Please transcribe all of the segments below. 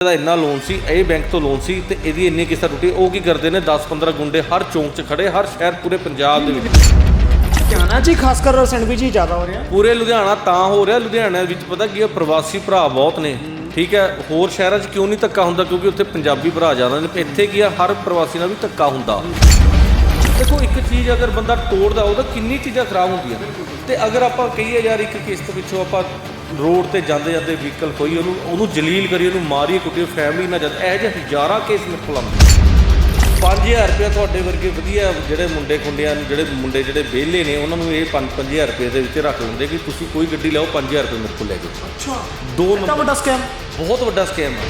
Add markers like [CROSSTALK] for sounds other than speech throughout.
ਦਾ ਇੰਨਾ ਲੋਨ ਸੀ ਇਹ ਬੈਂਕ ਤੋਂ ਲੋਨ ਸੀ ਤੇ ਇਹਦੀ ਇੰਨੀ ਕਿਸ਼ਤਾਂ ਟੁੱਟੀ। ਉਹ ਕੀ ਕਰਦੇ ਨੇ? 10-15 ਗੁੰਡੇ ਹਰ ਚੌਂਕ 'ਚ ਖੜੇ ਹਰ ਸ਼ਹਿਰ ਪੂਰੇ ਪੰਜਾਬ ਦੇ ਵਿੱਚ। ਲੁਧਿਆਣਾ ਹੀ ਖਾਸ ਕਰ ਸੈਂਡਵਿਚ ਹੀ ਜ਼ਿਆਦਾ ਹੋ ਰਿਹਾ। ਪੂਰੇ ਲੁਧਿਆਣਾ ਤਾਂ ਹੋ ਰਿਹਾ। ਲੁਧਿਆਣਾ ਵਿੱਚ ਪਤਾ ਕੀ ਹੈ ਪ੍ਰਵਾਸੀ ਭਰਾ ਬਹੁਤ ਨੇ ਠੀਕ ਹੈ? ਹੋਰ ਸ਼ਹਿਰਾਂ 'ਚ ਕਿਉਂ ਨਹੀਂ ਧੱਕਾ ਹੁੰਦਾ? ਕਿਉਂਕਿ ਉੱਥੇ ਪੰਜਾਬੀ ਭਰਾ ਜ਼ਿਆਦਾ ਨੇ। ਇੱਥੇ ਕੀ ਆ ਹਰ ਪ੍ਰਵਾਸੀ ਨਾਲ ਵੀ ਧੱਕਾ ਹੁੰਦਾ। ਦੇਖੋ ਇੱਕ ਚੀਜ਼ ਅਗਰ ਬੰਦਾ ਤੋੜਦਾ ਉਹਦਾ ਕਿੰਨੀ ਚੀਜ਼ਾਂ ਖਰਾਬ ਹੁੰਦੀਆਂ। ਤੇ ਅਗਰ ਆਪਾਂ ਕਹੀਏ ਯਾਰ ਇੱਕ ਕਿਸ਼ਤ ਪਿੱਛੋਂ ਆਪਾਂ ਰੋਡ ਤੇ ਜਾਂਦੇ ਜਾਂਦੇ ਵਹੀਕਲ ਕੋਈ ਉਹਨੂੰ ਉਹਨੂੰ ਜਲੀਲ ਕਰੀਏ ਉਹਨੂੰ ਮਾਰੀਏ ਕੁੱਟੀਏ ਫੈਮਿਲੀ ਨਾਲ ਜਦ। ਇਹ ਜਿਹੇ ਹਜ਼ਾਰਾਂ ਕੇਸ ਮੇਰੇ ਕੋਲ ਆਉਂਦੇ। 5000 ਰੁਪਏ ਤੁਹਾਡੇ ਵਰਗੇ ਵਧੀਆ ਜਿਹੜੇ ਮੁੰਡੇ ਖੁੰਡਿਆਂ ਨੂੰ ਜਿਹੜੇ ਮੁੰਡੇ ਜਿਹੜੇ ਵਿਹਲੇ ਨੇ ਉਹਨਾਂ ਨੂੰ ਇਹ 5-5000 ਰੁਪਏ ਦੇ ਵਿੱਚ ਰੱਖ ਲੈਂਦੇ ਕਿ ਤੁਸੀਂ ਕੋਈ ਗੱਡੀ ਲਓ 5000 ਰੁਪਏ ਮੇਰੇ ਕੋਲ ਲੈ ਜਾਓ। ਅੱਛਾ। ਦੋ ਨੰਬਰ ਵੱਡਾ ਸਕੈਮ ਬਹੁਤ ਵੱਡਾ ਸਕੈਮ ਹੈ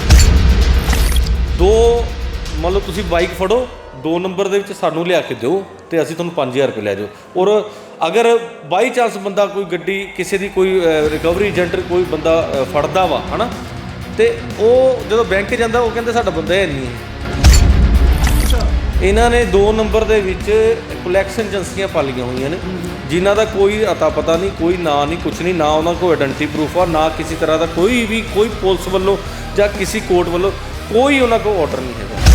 ਦੋ ਮੰਨ ਲਓ ਤੁਸੀਂ ਬਾਈਕ ਫੜੋ ਦੋ ਨੰਬਰ ਦੇ ਵਿੱਚ ਸਾਨੂੰ ਲਿਆ ਕੇ ਦਿਓ ਤੇ ਅਸੀਂ ਤੁਹਾਨੂੰ 5000 ਰੁਪਏ ਲੈ ਜਾਓ। ਔਰ ਅਗਰ ਬਾਈ ਚਾਂਸ ਬੰਦਾ ਕੋਈ ਗੱਡੀ ਕਿਸੇ ਦੀ ਕੋਈ ਰਿਕਵਰੀ ਏਜੰਟ ਕੋਈ ਬੰਦਾ ਫੜਦਾ ਵਾ, ਹਨਾ? ਤੇ ਉਹ ਜਦੋਂ ਬੈਂਕ ਜਾਂਦਾ, ਉਹ ਕਹਿੰਦੇ ਸਾਡਾ ਬੰਦਾ ਹੈ ਨਹੀਂ। ਅੱਛਾ ਇਹਨਾਂ ਨੇ ਦੋ ਨੰਬਰ ਦੇ ਵਿੱਚ ਕਲੈਕਸ਼ਨ ਏਜੰਸੀਆਂ ਪਾਲੀਆਂ ਹੋਈਆਂ ਨੇ, ਜਿਨ੍ਹਾਂ ਦਾ ਕੋਈ ਅਤਾ ਪਤਾ ਨਹੀਂ, ਕੋਈ ਨਾਂ ਨਹੀਂ ਕੁਝ ਨਹੀਂ, ਨਾ ਉਹਨਾਂ ਕੋਲ ਆਇਡੈਂਟੀ ਪ੍ਰੂਫ ਆ, ਨਾ ਕਿਸੇ ਤਰ੍ਹਾਂ ਦਾ ਕੋਈ ਵੀ, ਕੋਈ ਪੁਲਿਸ ਵੱਲੋਂ ਜਾਂ ਕਿਸੇ ਕੋਰਟ ਵੱਲੋਂ ਕੋਈ ਉਹਨਾਂ ਕੋਲ ਆਰਡਰ ਨਹੀਂ ਹੈਗਾ।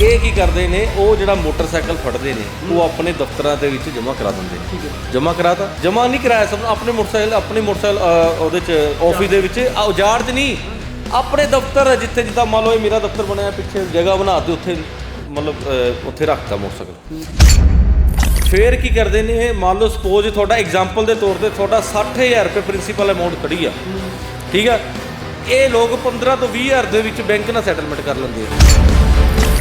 ਇਹ ਕੀ ਕਰਦੇ ਨੇ ਉਹ ਜਿਹੜਾ ਮੋਟਰਸਾਈਕਲ ਫੜਦੇ ਨੇ ਉਹ ਆਪਣੇ ਦਫ਼ਤਰਾਂ ਦੇ ਵਿੱਚ ਜਮ੍ਹਾਂ ਕਰਾ ਦਿੰਦੇ ਨੇ। ਜਮ੍ਹਾਂ ਕਰਾਤਾ? ਜਮ੍ਹਾਂ ਨਹੀਂ ਕਰਾਇਆ ਸਭ ਆਪਣੇ ਮੋਟਰਸਾਈਕਲ ਆਪਣੇ ਮੋਟਰਸਾਈਕਲ ਅ, ਉਹਦੇ ਚ ਆਫਿਸ ਦੇ ਵਿੱਚ ਆ, ਉਜਾੜ ਚ ਨਹੀਂ। ਆਪਣੇ ਦਫ਼ਤਰ ਜਿੱਥੇ ਜਿੱਦਾਂ ਮੰਨ ਲਓ ਇਹ ਮੇਰਾ ਦਫ਼ਤਰ ਬਣਿਆ ਪਿੱਛੇ ਜਗ੍ਹਾ ਬਣਾ ਤੇ ਉੱਥੇ ਮਤਲਬ ਅ, ਉੱਥੇ ਰੱਖਤਾ ਮੋਟਰਸਾਈਕਲ। ਫੇਰ ਕੀ ਕਰਦੇ ਨੇ ਇਹ ਮੰਨ ਲਓ ਸਪੋਜ਼ ਤੁਹਾਡਾ ਐਗਜ਼ਾਮਪਲ ਦੇ ਤੌਰ ਤੇ ਤੁਹਾਡਾ 60000 ਰੁਪਏ ਪ੍ਰਿੰਸੀਪਲ ਅਮਾਉਂਟ ਖੜੀ ਆ। ਠੀਕ ਆ? ਇਹ ਲੋਕ 15 ਤੋਂ 20000 ਦੇ ਵਿੱਚ ਬੈਂਕ ਨਾਲ ਸੈਟਲਮੈਂਟ ਕਰ ਲੈਂਦੇ ਆ।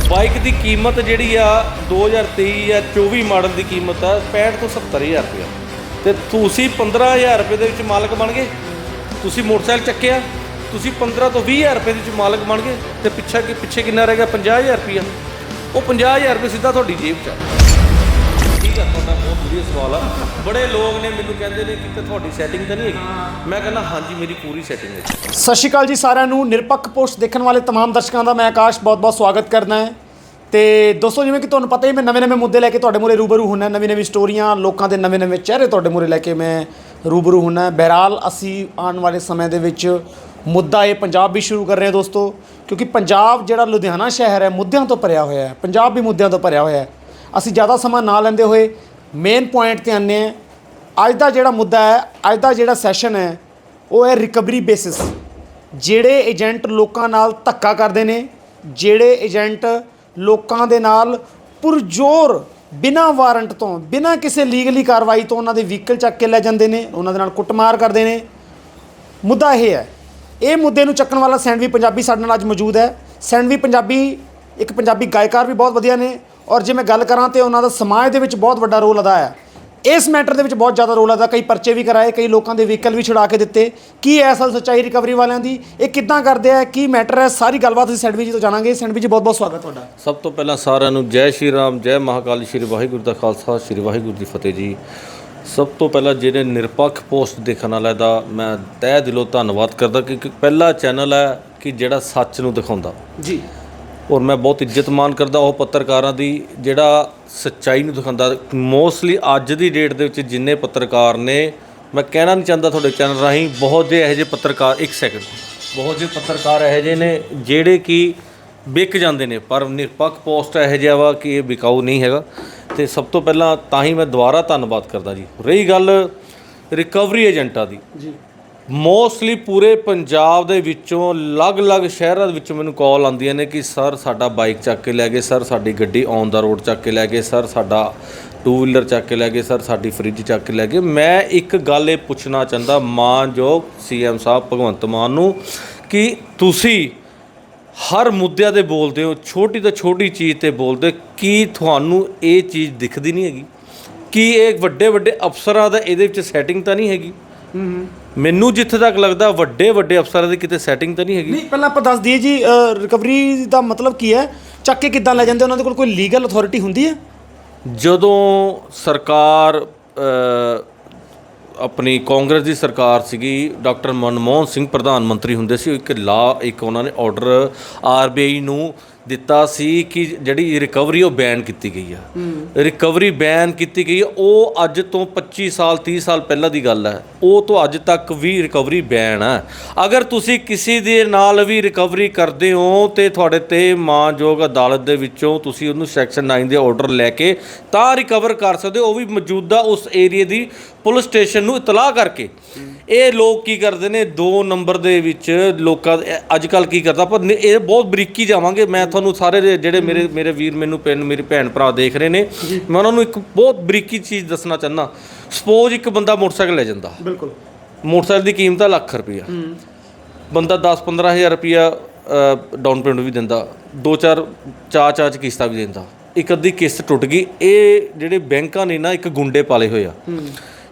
ਬਾਈਕ ਦੀ ਕੀਮਤ ਜਿਹੜੀ ਆ 2023 ਜਾਂ 24 ਮਾਡਲ ਦੀ ਕੀਮਤ ਆ 65 ਤੋਂ 70000 ਰੁਪਏ ਤੇ ਤੁਸੀਂ 15000 ਰੁਪਏ ਦੇ ਵਿੱਚ ਮਾਲਕ ਬਣ ਗਏ ਤੁਸੀਂ ਮੋਟਰਸਾਈਕਲ ਚੱਕਿਆ ਤੁਸੀਂ 15 ਤੋਂ 20000 ਰੁਪਏ ਦੇ ਵਿੱਚ ਮਾਲਕ ਬਣ ਗਏ ਤੇ ਪਿੱਛੇ ਕੀ ਪਿੱਛੇ ਕਿੰਨਾ ਰਹਿ ਗਿਆ 50000 ਰੁਪਏ ਉਹ 50000 ਰੁਪਏ ਸਿੱਧਾ ਤੁਹਾਡੀ ਜੇਬ 'ਚ ਆ ਠੀਕ ਆ ਤੁਹਾਡਾ ਬਹੁਤ ਵਧੀਆ ਸਵਾਲ ਆ ਬੜੇ ਲੋਕ ਨੇ ਮੈਨੂੰ ਕਹਿੰਦੇ ਨੇ ਕਿ ਤੁਹਾਡੀ ਸੈਟਿੰਗ ਤਾਂ ਨਹੀਂ ਹੈਗੀ ਮੈਂ ਕਹਿੰਦਾ ਹਾਂਜੀ ਮੇਰੀ ਪੂਰੀ ਸੈਟਿੰਗ ਹੈ ਜੀ। ਸਤਿ ਸ਼੍ਰੀ ਅਕਾਲ ਜੀ ਸਾਰਿਆਂ ਨੂੰ ਨਿਰਪੱਖ ਪੋਸਟ ਦੇਖਣ ਵਾਲੇ तमाम ਦਰਸ਼ਕਾਂ ਦਾ ਮੈਂ ਆਕਾਸ਼ ਬਹੁਤ-ਬਹੁਤ ਸਵਾਗਤ ਕਰਦਾ ਹੈ ਤੇ ਦੋਸਤੋ ਜਿਵੇਂ ਕਿ ਤੁਹਾਨੂੰ ਪਤਾ ਹੀ ਮੈਂ ਨਵੇਂ-ਨਵੇਂ ਮੁੱਦੇ ਲੈ ਕੇ ਤੁਹਾਡੇ ਮੂਹਰੇ ਰੂਬਰੂ ਹੁੰਨਾ ਨਵੀਂ-ਨਵੀਂ ਸਟੋਰੀਆਂ, ਲੋਕਾਂ ਦੇ ਨਵੇਂ-ਨਵੇਂ ਚਿਹਰੇ ਤੁਹਾਡੇ ਮੂਹਰੇ ਲੈ ਕੇ ਮੈਂ ਰੂਬਰੂ ਹੁੰਨਾ ਬਹਿਰਾਲ, ਅਸੀਂ ਆਉਣ ਵਾਲੇ ਸਮੇਂ ਦੇ ਵਿੱਚ ਮੁੱਦਾ ਇਹ ਪੰਜਾਬ ਵੀ ਸ਼ੁਰੂ ਕਰ ਰਹੇ ਹਾਂ ਦੋਸਤੋ, ਕਿਉਂਕਿ ਪੰਜਾਬ ਜਿਹੜਾ ਲੁਧਿਆਣਾ ਸ਼ਹਿਰ ਹੈ, ਮੁੱਦਿਆਂ ਤੋਂ ਭਰਿਆ ਹੋਇਆ ਹੈ। ਪੰਜਾਬ ਵੀ ਮੁੱਦਿਆਂ ਤੋਂ ਭਰਿਆ ਹੋਇਆ ਹੈ। ਅਸੀਂ ਜ਼ਿਆਦਾ ਸਮਾਂ ਨਾ ਲੈਂਦੇ ਹੋਏ ਮੇਨ ਪੁਆਇੰਟ ਤੇ ਆਉਂਦੇ ਹਾਂ। ਅੱਜ ਦਾ ਜਿਹੜਾ ਮੁੱਦਾ ਹੈ, ਅੱਜ ਦਾ ਜਿਹੜਾ ਸੈਸ਼ਨ ਹੈ, ਉਹ ਹੈ ਰਿਕਵਰੀ ਬੇਸਿਸ ਜਿਹੜੇ ਏਜੰਟ ਲੋਕਾਂ ਨਾਲ ਧੱਕਾ ਕਰਦੇ ਨੇ, ਜਿਹੜੇ ਏਜੰਟ ਲੋਕਾਂ ਦੇ ਨਾਲ ਪੁਰਜ਼ੋਰ ਬਿਨਾਂ ਵਾਰੰਟ ਤੋਂ, ਬਿਨਾਂ ਕਿਸੇ ਲੀਗਲੀ ਕਾਰਵਾਈ ਤੋਂ ਉਹਨਾਂ ਦੇ ਵਹੀਕਲ ਚੱਕ ਕੇ ਲੈ ਜਾਂਦੇ ਨੇ, ਉਹਨਾਂ ਦੇ ਨਾਲ ਕੁੱਟਮਾਰ ਕਰਦੇ ਨੇ। ਮੁੱਦਾ ਇਹ ਹੈ, ਇਹ ਮੁੱਦੇ ਨੂੰ ਚੱਕਣ ਵਾਲਾ ਸੈਂਡਵੀ ਪੰਜਾਬੀ ਸਾਡੇ ਨਾਲ ਅੱਜ ਮੌਜੂਦ ਹੈ। ਸੈਂਡਵੀ ਪੰਜਾਬੀ, ਇੱਕ ਪੰਜਾਬੀ ਗਾਇਕਾਰ ਵੀ ਬਹੁਤ ਵਧੀਆ ਨੇ। ਔਰ ਜੇ ਮੈਂ ਗੱਲ ਕਰਾਂ ਤੇ ਉਹਨਾਂ ਦਾ ਸਮਾਜ ਦੇ ਵਿੱਚ ਬਹੁਤ ਵੱਡਾ ਰੋਲ ਅਦਾ ਹੈ। ਇਸ ਮੈਟਰ ਦੇ ਵਿੱਚ ਬਹੁਤ ਜ਼ਿਆਦਾ ਰੋਲ ਅਦਾ ਕਈ ਪਰਚੇ ਵੀ ਕਰਾਏ ਕਈ ਲੋਕਾਂ ਦੇ ਵਹੀਕਲ ਵੀ ਛੁਡਾ ਕੇ ਦਿੱਤੇ। ਕੀ ਹੈ ਅਸਲ ਸੱਚਾਈ ਰਿਕਵਰੀ ਵਾਲਿਆਂ ਦੀ? ਇਹ ਕਿੱਦਾਂ ਕਰਦੇ ਆ? ਕੀ ਮੈਟਰ ਹੈ? ਸਾਰੀ ਗੱਲਬਾਤ ਅਸੀਂ ਸੈਂਡਵੀ ਜੀ ਤੋਂ ਜਾਣਾਂਗੇ। ਸੈਂਡਵੀ ਜੀ ਬਹੁਤ ਬਹੁਤ ਸਵਾਗਤ ਤੁਹਾਡਾ। ਸਭ ਤੋਂ ਪਹਿਲਾਂ ਸਾਰਿਆਂ ਨੂੰ ਜੈ ਸ਼੍ਰੀ ਰਾਮ ਜੈ ਮਹਾਕਾਲ ਸ਼੍ਰੀ ਵਾਹਿਗੁਰੂ ਦਾ ਖਾਲਸਾ ਸ਼੍ਰੀ ਵਾਹਿਗੁਰੂ ਦੀ ਫਤਿਹ ਜੀ। ਸਭ ਤੋਂ ਪਹਿਲਾਂ ਜਿਹੜੇ ਨਿਰਪੱਖ ਪੋਸਟ ਦੇਖਣ ਵਾਲਾ ਦਾ ਮੈਂ ਤਹਿ ਦਿਲੋਂ ਧੰਨਵਾਦ ਕਰਦਾ ਕਿ ਪਹਿਲਾ ਚੈਨਲ ਹੈ ਕਿ ਜਿਹੜਾ ਸੱਚ ਨੂੰ ਦਿਖਾਉਂਦਾ। ਜੀ। ਔਰ ਮੈਂ ਬਹੁਤ ਇੱਜ਼ਤ ਮਾਨ ਕਰਦਾ ਉਹ ਪੱਤਰਕਾਰਾਂ ਦੀ, ਜਿਹੜਾ ਸੱਚਾਈ ਨੂੰ ਦਿਖਾਉਂਦਾ। ਮੋਸਟਲੀ ਅੱਜ ਦੀ ਡੇਟ ਦੇ ਵਿੱਚ ਜਿੰਨੇ ਪੱਤਰਕਾਰ ਨੇ, ਮੈਂ ਕਹਿਣਾ ਨਹੀਂ ਚਾਹੁੰਦਾ ਤੁਹਾਡੇ ਚੈਨਲ ਰਾਹੀਂ, ਬਹੁਤ ਜਿਹੇ ਇਹੋ ਜਿਹੇ ਪੱਤਰਕਾਰ, ਇੱਕ ਸੈਕਿੰਡ ਬਹੁਤ ਜਿਹੇ ਪੱਤਰਕਾਰ ਇਹੋ ਜਿਹੇ ਨੇ, ਜਿਹੜੇ ਕਿ ਵਿਕ ਜਾਂਦੇ ਨੇ, ਪਰ ਨਿਰਪੱਖ ਪੋਸਟ ਇਹੋ ਜਿਹਾ ਵਾ ਕਿ ਇਹ ਵਿਕਾਊ ਨਹੀਂ ਹੈਗਾ। ਤੇ ਸਭ ਤੋਂ ਪਹਿਲਾਂ ਤਾਂ ਹੀ ਮੈਂ ਦੁਬਾਰਾ ਧੰਨਵਾਦ ਕਰਦਾ ਜੀ। ਰਹੀ ਗੱਲ ਰਿਕਵਰੀ ਏਜੰਟਾਂ ਦੀ। ਜੀ। ਮੋਸਟਲੀ ਪੂਰੇ ਪੰਜਾਬ ਦੇ ਵਿੱਚੋਂ ਅਲੱਗ-ਅਲੱਗ ਸ਼ਹਿਰਾਂ ਦੇ ਵਿੱਚੋਂ ਮੈਨੂੰ ਕਾਲ ਆਉਂਦੀਆਂ ਨੇ ਕਿ ਸਰ ਸਾਡਾ ਬਾਈਕ ਚੱਕ ਕੇ ਲੈ ਗਏ ਸਰ ਸਾਡੀ ਗੱਡੀ ਔਨ ਦਾ ਰੋਡ ਚੱਕ ਕੇ ਲੈ ਗਏ ਸਰ ਸਾਡਾ ਟੂ ਵੀਲਰ ਚੱਕ ਕੇ ਲੈ ਗਏ ਸਰ ਸਾਡੀ ਫ੍ਰਿਜ ਚੱਕ ਕੇ ਲੈ ਗਏ। ਮੈਂ ਇੱਕ ਗੱਲ ਇਹ ਪੁੱਛਣਾ ਚਾਹੁੰਦਾ ਮਾਨਯੋਗ ਸੀਐਮ ਸਾਹਿਬ, ਭਗਵੰਤ ਮਾਨ ਨੂੰ, ਕਿ ਤੁਸੀਂ ਹਰ ਮੁੱਦਿਆਂ ਤੇ ਬੋਲਦੇ ਹੋ, ਛੋਟੀ ਤੋਂ ਛੋਟੀ ਚੀਜ਼ ਤੇ ਬੋਲਦੇ ਹੋ। ਕੀ ਤੁਹਾਨੂੰ ਇਹ ਚੀਜ਼ ਦਿਖਦੀ ਨਹੀਂ ਹੈਗੀ? ਕੀ ਇਹ ਵੱਡੇ ਵੱਡੇ ਅਫਸਰਾਂ ਦਾ ਇਹਦੇ ਵਿੱਚ ਸੈਟਿੰਗ ਤਾਂ ਨਹੀਂ ਹੈਗੀ? ਮੈਨੂੰ ਜਿੱਥੇ ਤੱਕ ਲੱਗਦਾ ਵੱਡੇ ਵੱਡੇ ਅਫਸਰਾਂ ਦੀ ਕਿਤੇ ਸੈਟਿੰਗ ਤਾਂ ਨਹੀਂ ਹੈਗੀ। ਨਹੀਂ ਪਹਿਲਾਂ ਆਪਾਂ ਦੱਸ ਦਈਏ ਜੀ ਰਿਕਵਰੀ ਦਾ ਮਤਲਬ ਕੀ ਹੈ? ਚੱਕ ਕੇ ਕਿੱਦਾਂ ਲੈ ਜਾਂਦੇ? ਉਹਨਾਂ ਦੇ ਕੋਲ ਕੋਈ ਲੀਗਲ ਅਥਾਰਟੀ ਹੁੰਦੀ ਹੈ? ਜਦੋਂ ਸਰਕਾਰ ਆਪਣੀ ਕਾਂਗਰਸ ਦੀ ਸਰਕਾਰ ਸੀਗੀ ਡਾਕਟਰ ਮਨਮੋਹਨ ਸਿੰਘ ਪ੍ਰਧਾਨ ਮੰਤਰੀ ਹੁੰਦੇ ਸੀ ਇੱਕ ਲਾ ਇੱਕ ਉਹਨਾਂ ਨੇ ਆਰਡਰ ਆਰਬੀਆਈ ਨੂੰ ਦਿੱਤਾ ਸੀ ਕਿ ਜਿਹੜੀ ਰਿਕਵਰੀ ਉਹ ਬੈਨ ਕੀਤੀ ਗਈ ਆ। ਰਿਕਵਰੀ ਬੈਨ ਕੀਤੀ ਗਈ ਆ, ਉਹ ਅੱਜ ਤੋਂ 25 ਸਾਲ 30 ਸਾਲ ਪਹਿਲਾਂ ਦੀ ਗੱਲ ਹੈ ਉਹ ਤੋਂ ਅੱਜ ਤੱਕ ਵੀ ਰਿਕਵਰੀ ਬੈਨ ਹੈ ਅਗਰ ਤੁਸੀਂ ਕਿਸੇ ਦੇ ਨਾਲ ਵੀ ਰਿਕਵਰੀ ਕਰਦੇ ਹੋ ਤੇ ਤੁਹਾਡੇ ਤੇ ਮਾਨਯੋਗ ਅਦਾਲਤ ਦੇ ਵਿੱਚੋਂ ਤੁਸੀਂ ਉਹਨੂੰ ਸੈਕਸ਼ਨ 9 ਦੇ ਆਰਡਰ ਲੈ ਕੇ ਤਾਂ ਰਿਕਵਰ ਕਰ ਸਕਦੇ ਹੋ। ਉਹ ਵੀ ਮੌਜੂਦਾ ਉਸ ਏਰੀਏ ਦੀ ਪੁਲਿਸ ਸਟੇਸ਼ਨ ਨੂੰ ਇਤਲਾਹ ਕਰਕੇ। ਇਹ ਲੋਕ ਕੀ ਕਰਦੇ ਨੇ ਦੋ ਨੰਬਰ ਦੇ ਵਿੱਚ ਲੋਕਾਂ ਅੱਜ ਕੱਲ ਕੀ ਕਰਦਾ ਪਰ ਇਹ ਬਹੁਤ ਬਰੀਕੀ ਜਾਵਾਂਗੇ। ਮੈਂ ਤੁਹਾਨੂੰ ਸਾਰੇ ਜਿਹੜੇ ਮੇਰੇ ਮੇਰੇ ਵੀਰ ਮੈਨੂੰ ਪੈਨ ਮੇਰੇ ਭੈਣ ਭਰਾ ਦੇਖ ਰਹੇ ਨੇ ਮੈਂ ਉਹਨਾਂ ਨੂੰ ਇੱਕ ਬਹੁਤ ਬਰੀਕੀ ਚੀਜ਼ ਦੱਸਣਾ ਚਾਹੁੰਦਾ। ਸਪੋਜ਼ ਇੱਕ ਬੰਦਾ ਮੋਟਰਸਾਈਕਲ ਲੈ ਜਾਂਦਾ। ਬਿਲਕੁਲ। ਮੋਟਰਸਾਈਕਲ ਦੀ ਕੀਮਤ ਹੈ ਲੱਖ ਰੁਪਈਆ। ਬੰਦਾ 10-15000 ਰੁਪਈਆ ਡਾਊਨ ਪੇਮੈਂਟ ਵੀ ਦਿੰਦਾ। ਦੋ ਚਾਰ ਚਾਰ ਚਾਰ ਚ ਕਿਸ਼ਤਾਂ ਵੀ ਦਿੰਦਾ। ਇੱਕ ਅੱਧੀ ਕਿਸ਼ਤ ਟੁੱਟ ਗਈ। ਇਹ ਜਿਹੜੇ ਬੈਂਕਾਂ ਨੇ ਨਾ ਇੱਕ ਗੁੰਡੇ ਪਾਲੇ ਹੋਏ ਆ।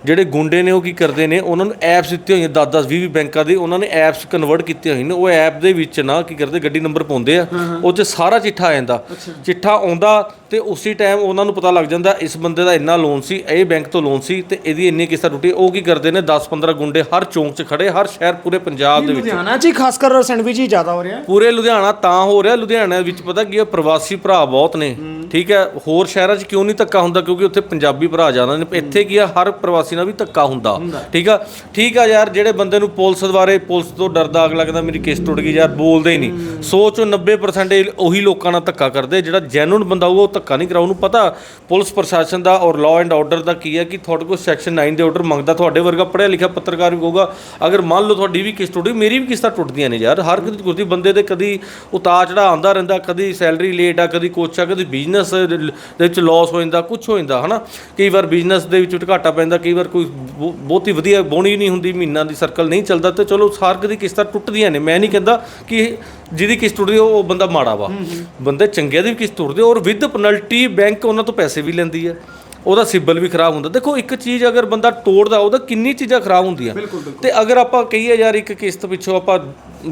ਜਿਹੜੇ ਗੁੰਡੇ ਨੇ ਉਹ ਕੀ ਕਰਦੇ ਨੇ ਉਹਨਾਂ ਨੂੰ ਐਪਸ ਦਿੱਤੀਆਂ ਹੋਈਆਂ 10 10 20 20 ਬੈਂਕਾਂ ਦੇ ਉਹਨਾਂ ਨੇ ਐਪਸ ਕਨਵਰਟ ਕੀਤੀਆਂ ਹੋਈਆਂ ਨੇ। ਉਹ ਐਪ ਦੇ ਵਿੱਚ ਨਾ ਕੀ ਕਰਦੇ ਗੱਡੀ ਨੰਬਰ ਪਾਉਂਦੇ ਆ ਉਹ 'ਚ ਸਾਰਾ ਚਿੱਠਾ ਆ ਜਾਂਦਾ। ਚਿੱਠਾ ਆਉਂਦਾ ਤੇ ਉਸੇ ਟਾਈਮ ਉਹਨਾਂ ਨੂੰ ਪਤਾ ਲੱਗ ਜਾਂਦਾ ਇਸ ਬੰਦੇ ਦਾ ਇੰਨਾ ਲੋਨ ਸੀ ਇਹ ਬੈਂਕ ਤੋਂ ਲੋਨ ਸੀ ਤੇ ਇਹਦੀ ਇੰਨੀ ਕਿਸ਼ਤਾਂ ਟੁੱਟੀ। ਉਹ ਕੀ ਕਰਦੇ ਨੇ 10 15 ਗੁੰਡੇ ਹਰ ਚੌਂਕ 'ਚ ਖੜੇ ਹਰ ਸ਼ਹਿਰ ਪੂਰੇ ਪੰਜਾਬ ਦੇ ਵਿੱਚ। ਲੁਧਿਆਣਾ 'ਚ ਹੀ ਖਾਸ ਕਰ ਸੈਂਡਵਿਚ ਹੀ ਜ਼ਿਆਦਾ ਹੋ ਰਿਹਾ। ਪੂਰੇ ਲੁਧਿਆਣਾ ਤਾਂ ਹੋ ਰਿਹਾ। ਲੁਧਿਆਣਾ ਵਿੱਚ ਪਤਾ ਕੀ ਹੈ ਪ੍ਰਵਾਸੀ ਭਰਾ ਬਹੁਤ ਨੇ ਠੀਕ ਹੈ। ਹੋਰ ਸ਼ਹਿਰਾਂ 'ਚ ਕਿਉਂ ਨਹੀਂ ਧੱਕਾ ਹੁੰਦਾ ਕਿਉਂਕਿ ਉੱਥੇ ਪੰਜਾਬੀ ਭਰਾ ਜ਼ਿਆਦਾ ਨੇ। ਇੱਥੇ ਕੀ ਆ ਹਰ ਪ੍ਰਵਾਸੀ ਨਾਲ ਵੀ ਧੱਕਾ ਹੁੰਦਾ। ਠੀਕ ਆ? ਠੀਕ ਆ ਯਾਰ ਜਿਹੜੇ ਬੰਦੇ ਨੂੰ ਪੁਲਿਸ ਦੁਆਰੇ ਪੁਲਿਸ ਤੋਂ ਡਰਦਾ ਅਗਲਾ ਕਹਿੰਦਾ ਮੇਰੀ ਕਿਸ ਟੁੱਟ ਗਈ ਯਾਰ ਬੋਲਦੇ ਹੀ ਨਹੀਂ। ਸੌ ਚੋਂ 90% ਇਹ ਉਹੀ ਲੋਕਾਂ ਨਾਲ ਧੱਕਾ ਕਰਦੇ ਜਿਹੜਾ ਜੈਨੂਨ ਬੰਦਾ ਉਹ ਧੱਕਾ ਨਹੀਂ ਕਰਾਉ ਉਹਨੂੰ ਪਤਾ ਪੁਲਿਸ ਪ੍ਰਸ਼ਾਸਨ ਦਾ ਔਰ ਲਾਅ ਐਂਡ ਆਰਡਰ ਦਾ ਕੀ ਹੈ ਕਿ ਤੁਹਾਡੇ ਕੋਲ ਸੈਕਸ਼ਨ 9 ਦੇ ਆਰਡਰ ਮੰਗਦਾ ਤੁਹਾਡੇ ਵਰਗਾ ਪੜ੍ਹਿਆ ਲਿਖਿਆ ਪੱਤਰਕਾਰ ਵੀ ਹੋਊਗਾ। ਅਗਰ ਮੰਨ ਲਓ ਤੁਹਾਡੀ ਵੀ ਕਿਸ ਟੁੱਟੀ ਮੇਰੀ ਵੀ ਕਿਸ਼ਤਾਂ ਟੁੱਟਦੀਆਂ ਨੇ ਯਾਰ। ਹਰ ਕਿਸੇ ਕੁਝ ਬੰਦੇ ਦੇ ਕਦੀ ਉਤਾਰ ਚੜਾ ਆਉਂਦਾ ਰਹਿੰਦਾ ਕਦੀ ਸੈਲਰੀ ਲੇਟ ਆ ਕਦੀ ਕੁਛ ਆ ਕਦੀ ਬਿਜ਼ਨਸ ਦੇ ਵਿੱਚ ਲਾਸ ਹੋ ਜਾਂਦਾ ਕੁਝ ਹੋ ਜਾਂਦਾ ਹਨਾ? ਕਈ ਵਾਰ ਬਿਜ਼ਨਸ ਦੇ ਵਿੱਚ ਘਾਟਾ ਪੈਂਦਾ ਕਈ ਵਾਰ ਕੋਈ ਬਹੁ- ਬਹੁਤੀ ਵਧੀਆ ਬੋਣੀ ਨਹੀਂ ਹੁੰਦੀ ਮਹੀਨਾ ਦੀ ਸਰਕਲ ਨਹੀਂ ਚੱਲਦਾ ਤੇ ਚਲੋ ਸਾਰਕ ਦੀ ਕਿਸ਼ਤਾਂ ਟੁੱਟਦੀਆਂ ਨੇ। ਮੈਂ ਨਹੀਂ ਕਹਿੰਦਾ ਕਿ ਜਿਹਦੀ ਕਿਸ਼ਤ ਟੁੱਟਦੀ ਉਹ ਬੰਦਾ ਮਾੜਾ ਵਾ। ਬੰਦੇ ਚੰਗੇ ਦੀ ਵੀ ਕਿਸ਼ਤ ਟੁੱਟਦੀ ਔਰ ਵਿਦ ਪੈਨਲਟੀ ਬੈਂਕ ਉਹਨਾਂ ਤੋਂ ਪੈਸੇ ਵੀ ਲੈਂਦੀ ਹੈ। ਉਹਦਾ ਸਿਬਲ ਵੀ ਖਰਾਬ ਹੁੰਦਾ। ਦੇਖੋ ਇੱਕ ਚੀਜ਼ ਅਗਰ ਬੰਦਾ ਤੋੜਦਾ ਉਹਦਾ ਕਿੰਨੀ ਚੀਜ਼ਾਂ ਖਰਾਬ ਹੁੰਦੀਆਂ। ਤੇ ਅਗਰ ਆਪਾਂ ਕਹੀਏ ਯਾਰ ਇੱਕ ਕਿਸ਼ਤ ਪਿੱਛੋਂ ਆਪਾਂ